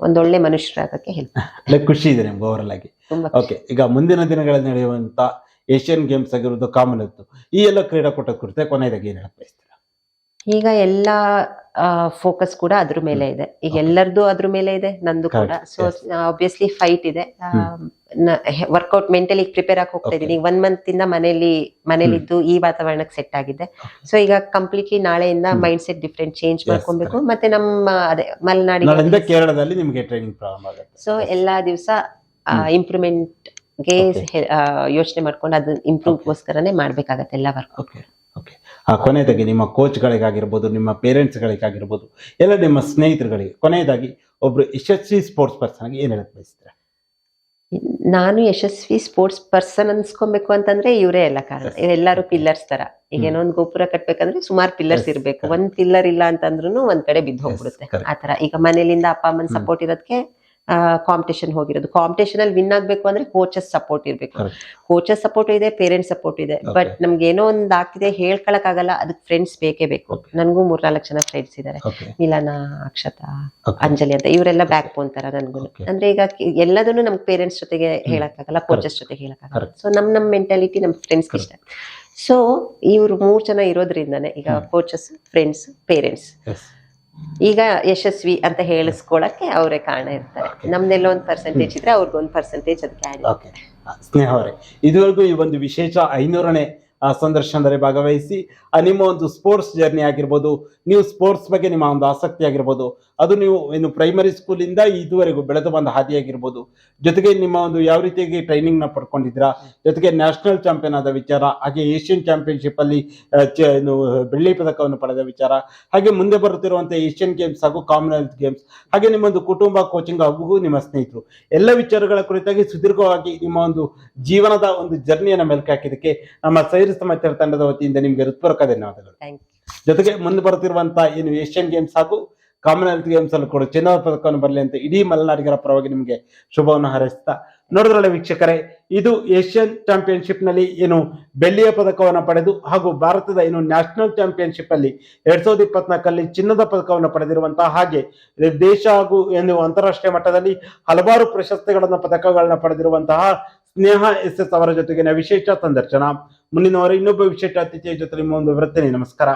ಒಂದೊಳ್ಳೆ ಮನುಷ್ಯರಾಗಕ್ಕೆ ಹೆಲ್ಪ್ ಖುಷಿ ಇದೆ ನಿಮ್ಗೆ ಓವರ್ ಆಗಿ. ಓಕೆ ಈಗ ಮುಂದಿನ ದಿನಗಳಲ್ಲಿ ನಡೆಯುವಂತ ಏಷ್ಯನ್ ಗೇಮ್ಸ್ ಆಗಿರೋದು ಇತ್ತು. ಈ ಎಲ್ಲ ಕ್ರೀಡಾಕೂಟ ಕುರಿತೆ ಕೊನೆಯದಾಗಿ ಏನ್ ಹೇಳಕ್ ಈಗ ಎಲ್ಲ ಫೋಕಸ್ ಕೂಡ ಅದ್ರ ಮೇಲೆ ಇದೆ. ಈಗ ಎಲ್ಲರದು ಅದ್ರ ಮೇಲೆ ಇದೆ ನಂದು ಕೂಡ. ಸೊ ಆಬ್ವಿಯಸ್ಲಿ ಫೈಟ್ ಇದೆ. ವರ್ಕೌಟ್ ಮೆಂಟಲಿ ಪ್ರಿಪೇರ್ ಆಗಿ ಹೋಗ್ತಾ. ಇದ್ದೀನಿ. ಈಗ ಒನ್ ಮಂತ್ ಇಂದ ಮನೇಲಿ ಮನೇಲಿದ್ದು ಈ ವಾತಾವರಣಕ್ಕೆ ಸೆಟ್ ಆಗಿದೆ. ಸೊ ಈಗ ಕಂಪ್ಲೀಟ್ಲಿ ನಾಳೆಯಿಂದ ಮೈಂಡ್ ಸೆಟ್ ಡಿಫ್ರೆಂಟ್ ಚೇಂಜ್ ಮಾಡ್ಕೊಬೇಕು. ಮತ್ತೆ ನಮ್ಮ ಅದೇ ಮಲೆನಾಡಿಗೆ ಕೇರಳದಲ್ಲಿ ನಿಮಗೆ ಟ್ರೈನಿಂಗ್ ಪ್ರಾರಂಭ ಆಗುತ್ತೆ. ಸೊ ಎಲ್ಲಾ ದಿವಸ. ಇಂಪ್ರೂವ್ಮೆಂಟ್ಗೆ. ಯೋಚನೆ ಮಾಡ್ಕೊಂಡು ಅದನ್ನ ಇಂಪ್ರೂವ್ಗೋಸ್ಕರನೇ ಮಾಡ್ಬೇಕಾಗತ್ತೆ ಎಲ್ಲ ವರ್ಕ್ ಓಕೆ ಓಕೆ ಆ ಕೊನೆಯದಾಗಿ ನಿಮ್ಮ ಕೋಚ್ಗಳಿಗಾಗಿರ್ಬೋದು ನಿಮ್ಮ ಪೇರೆಂಟ್ಸ್ಗಳಿಗಾಗಿರ್ಬೋದು ಎಲ್ಲ ನಿಮ್ಮ ಸ್ನೇಹಿತರುಗಳಿಗೆ ಕೊನೆಯದಾಗಿ ಒಬ್ಬರು ಯಶಸ್ವಿ ಸ್ಪೋರ್ಟ್ಸ್ ಪರ್ಸನ್ ಏನು ಹೇಳಕ್ಕೆ ಹೇಳಕ್ ಬಯಸ್ತೀರಾ? ನಾನು ಯಶಸ್ವಿ ಸ್ಪೋರ್ಟ್ಸ್ ಪರ್ಸನ್ ಅನ್ಸ್ಕೊಬೇಕು ಅಂತಂದ್ರೆ ಇವರೇ ಎಲ್ಲ ಕಾರಣ. ಎಲ್ಲರೂ ಪಿಲ್ಲರ್ಸ್ ತರ. ಈಗ. ಏನೋ ಒಂದು ಗೋಪುರ ಕಟ್ಬೇಕಂದ್ರೆ ಸುಮಾರು ಪಿಲ್ಲರ್ಸ್ ಇರಬೇಕು. ಒಂದ್ ಪಿಲ್ಲರ್ ಇಲ್ಲ ಅಂತಂದ್ರೂ ಒಂದ್ ಕಡೆ ಬಿದ್ದು ಹೋಗ್ಬಿಡುತ್ತೆ. ಆತರ ಈಗ ಮನೇಲಿಂದ ಅಪ್ಪ ಅಮ್ಮನ ಸಪೋರ್ಟ್ ಇರೋದಕ್ಕೆ ಕಾಂಪಿಟೇಷನ್ ಹೋಗಿರೋದು. ಕಾಂಪಿಟೇಷನ್ ಅಲ್ಲಿ ವಿನ್ ಆಗ್ಬೇಕು ಅಂದ್ರೆ ಕೋಚಸ್ ಸಪೋರ್ಟ್ ಇರ್ಬೇಕು. ಕೋಚಸ್ ಸಪೋರ್ಟ್ ಇದೆ ಪೇರೆಂಟ್ಸ್ ಸಪೋರ್ಟ್ ಇದೆ. ಬಟ್ ನಮ್ಗೆ ಏನೋ ಒಂದ್ ಆಗ್ತಿದೆ ಹೇಳ್ಕೊಳಕ್ ಆಗಲ್ಲ ಅದಕ್ಕೆ ಫ್ರೆಂಡ್ಸ್ ಬೇಕೇ ಬೇಕು. ನನ್ಗೂ ಮೂರ್ನಾಲ್ಕು ಜನ ಫ್ರೆಂಡ್ಸ್ ಇದಾರೆ. ಮಿಲನ ಅಕ್ಷತಾ ಅಂಜಲಿ ಅಂತ ಇವರೆಲ್ಲ ಬ್ಯಾಕ್ ಬೋನ್ ತರ ನನ್ಗೂ ಅಂದ್ರೆ ಈಗ ಎಲ್ಲದನ್ನು ನಮ್ ಪೇರೆಂಟ್ಸ್ ಜೊತೆಗೆ ಹೇಳಕ್ಕಾಗಲ್ಲ ಕೋಚಸ್ ಜೊತೆಗೆ ಹೇಳಕ್ ಆಗಲ್ಲ. ಸೊ ನಮ್ ನಮ್ ಮೆಂಟಾಲಿಟಿ ನಮ್ ಫ್ರೆಂಡ್ಸ್ ಇಷ್ಟ. ಸೊ ಇವ್ರು ಮೂರ್ ಜನ ಇರೋದ್ರಿಂದಾನೆ ಈಗ. ಕೋಚಸ್ ಫ್ರೆಂಡ್ಸ್ ಪೇರೆಂಟ್ಸ್ ಈಗ ಯಶಸ್ವಿ ಅಂತ ಹೇಳಿಸ್ಕೊಳಕ್ಕೆ ಅವರೇ ಕಾರಣ ಇರ್ತಾರೆ. ನಮ್ದೆಲ್ಲ ಒಂದ್ ಪರ್ಸೆಂಟೇಜ್ ಇದ್ರೆ ಅವ್ರಿಗೊಂದ್ ಪರ್ಸೆಂಟೇಜ್ ಅದಕ್ಕೆ ಓಕೆ ಸ್ನೇಹ ಅವರೇ ಇದುವರೆಗೂ ಈ ಒಂದು ವಿಶೇಷ ಐನೂರನೇ ಸಂದರ್ಶನದಲ್ಲಿ ಭಾಗವಹಿಸಿ. ನಿಮ್ಮ ಒಂದು ಸ್ಪೋರ್ಟ್ಸ್ ಜರ್ನಿ ಆಗಿರ್ಬೋದು, ನೀವು ಸ್ಪೋರ್ಟ್ಸ್ ಬಗ್ಗೆ ನಿಮ್ಮ ಒಂದು ಆಸಕ್ತಿ ಆಗಿರ್ಬೋದು, ಅದು ನೀವು ಏನು ಪ್ರೈಮರಿ ಸ್ಕೂಲಿಂದ ಇದುವರೆಗೂ ಬೆಳೆದು ಬಂದ ಹಾದಿಯಾಗಿರ್ಬೋದು ಜೊತೆಗೆ ನಿಮ್ಮ ಒಂದು ಯಾವ ರೀತಿಯಾಗಿ ಟ್ರೈನಿಂಗ್ನ ಪಡ್ಕೊಂಡಿದ್ದೀರಾ? ಜೊತೆಗೆ ನ್ಯಾಷನಲ್ ಚಾಂಪಿಯನ್ ಆದ ವಿಚಾರ, ಹಾಗೆ ಏಷ್ಯನ್ ಚಾಂಪಿಯನ್ಶಿಪ್ ಅಲ್ಲಿ ಬೆಳ್ಳಿ ಪದಕವನ್ನು ಪಡೆದ ವಿಚಾರ, ಹಾಗೆ ಮುಂದೆ ಬರುತ್ತಿರುವಂತಹ ಏಷ್ಯನ್ ಗೇಮ್ಸ್ ಹಾಗೂ ಕಾಮನ್ವೆಲ್ತ್ ಗೇಮ್ಸ್ ಹಾಗೆ ನಿಮ್ಮೊಂದು ಕುಟುಂಬ ಕೋಚಿಂಗ್ ಹಾಗೂ ನಿಮ್ಮ ಸ್ನೇಹಿತರು. ಎಲ್ಲ ವಿಚಾರಗಳ ಕುರಿತಾಗಿ ಸುದೀರ್ಘವಾಗಿ ನಿಮ್ಮ ಒಂದು ಜೀವನದ ಒಂದು ಜರ್ನಿಯನ್ನು ಮೆಲುಕು ಹಾಕಿದ್ದಕ್ಕೆ ನಮ್ಮ ಸೈರಿ ಸಮಾಚಾರ ತಂಡದ ವತಿಯಿಂದ ನಿಮಗೆ ಹೃತ್ಪೂರ್ವಕ ಧನ್ಯವಾದಗಳು. ಜೊತೆಗೆ ಮುಂದೆ ಬರುತ್ತಿರುವಂತಹ ಏನು ಏಷ್ಯನ್ ಗೇಮ್ಸ್ ಹಾಗೂ ಕಾಮನ್ವೆಲ್ತ್ ಗೇಮ್ಸ್ ಅಲ್ಲಿ ಕೂಡ ಚಿನ್ನದ ಪದಕವನ್ನು ಬರಲಿ ಅಂತ ಇಡೀ ಮಲೆನಾಡಿಗರ ಪರವಾಗಿ ನಿಮಗೆ ಶುಭವನ್ನು ಹಾರೈಸ್ತಾ ನೋಡಿದ್ರಲ್ಲ ವೀಕ್ಷಕರೇ ಇದು ಏಷ್ಯನ್ ಚಾಂಪಿಯನ್ಶಿಪ್ನಲ್ಲಿ ಏನು ಬೆಳ್ಳಿಯ ಪದಕವನ್ನು ಪಡೆದು ಹಾಗೂ ಭಾರತದ ಏನು ನ್ಯಾಷನಲ್ ಚಾಂಪಿಯನ್ಶಿಪ್ ಅಲ್ಲಿ ಎರಡ್ ಸಾವಿರದ ಇಪ್ಪತ್ನಾಲ್ಕಲ್ಲಿ ಚಿನ್ನದ ಪದಕವನ್ನು ಪಡೆದಿರುವಂತಹ ಹಾಗೆ ದೇಶ ಹಾಗೂ ಏನು ಅಂತಾರಾಷ್ಟ್ರೀಯ ಮಟ್ಟದಲ್ಲಿ ಹಲವಾರು ಪ್ರಶಸ್ತಿಗಳನ್ನು ಪದಕಗಳನ್ನು ಪಡೆದಿರುವಂತಹ ಸ್ನೇಹ ಎಸ್ ಎಸ್ ಅವರ ಜೊತೆಗಿನ ವಿಶೇಷ ಸಂದರ್ಶನ. ಮುಂದಿನ ವಾರ ಇನ್ನೊಬ್ಬ ವಿಶೇಷ ಅತಿಥಿಯ ಜೊತೆ ನಿಮ್ಮ ಒಂದು ವೃತ್ತನೆ ನಮಸ್ಕಾರ.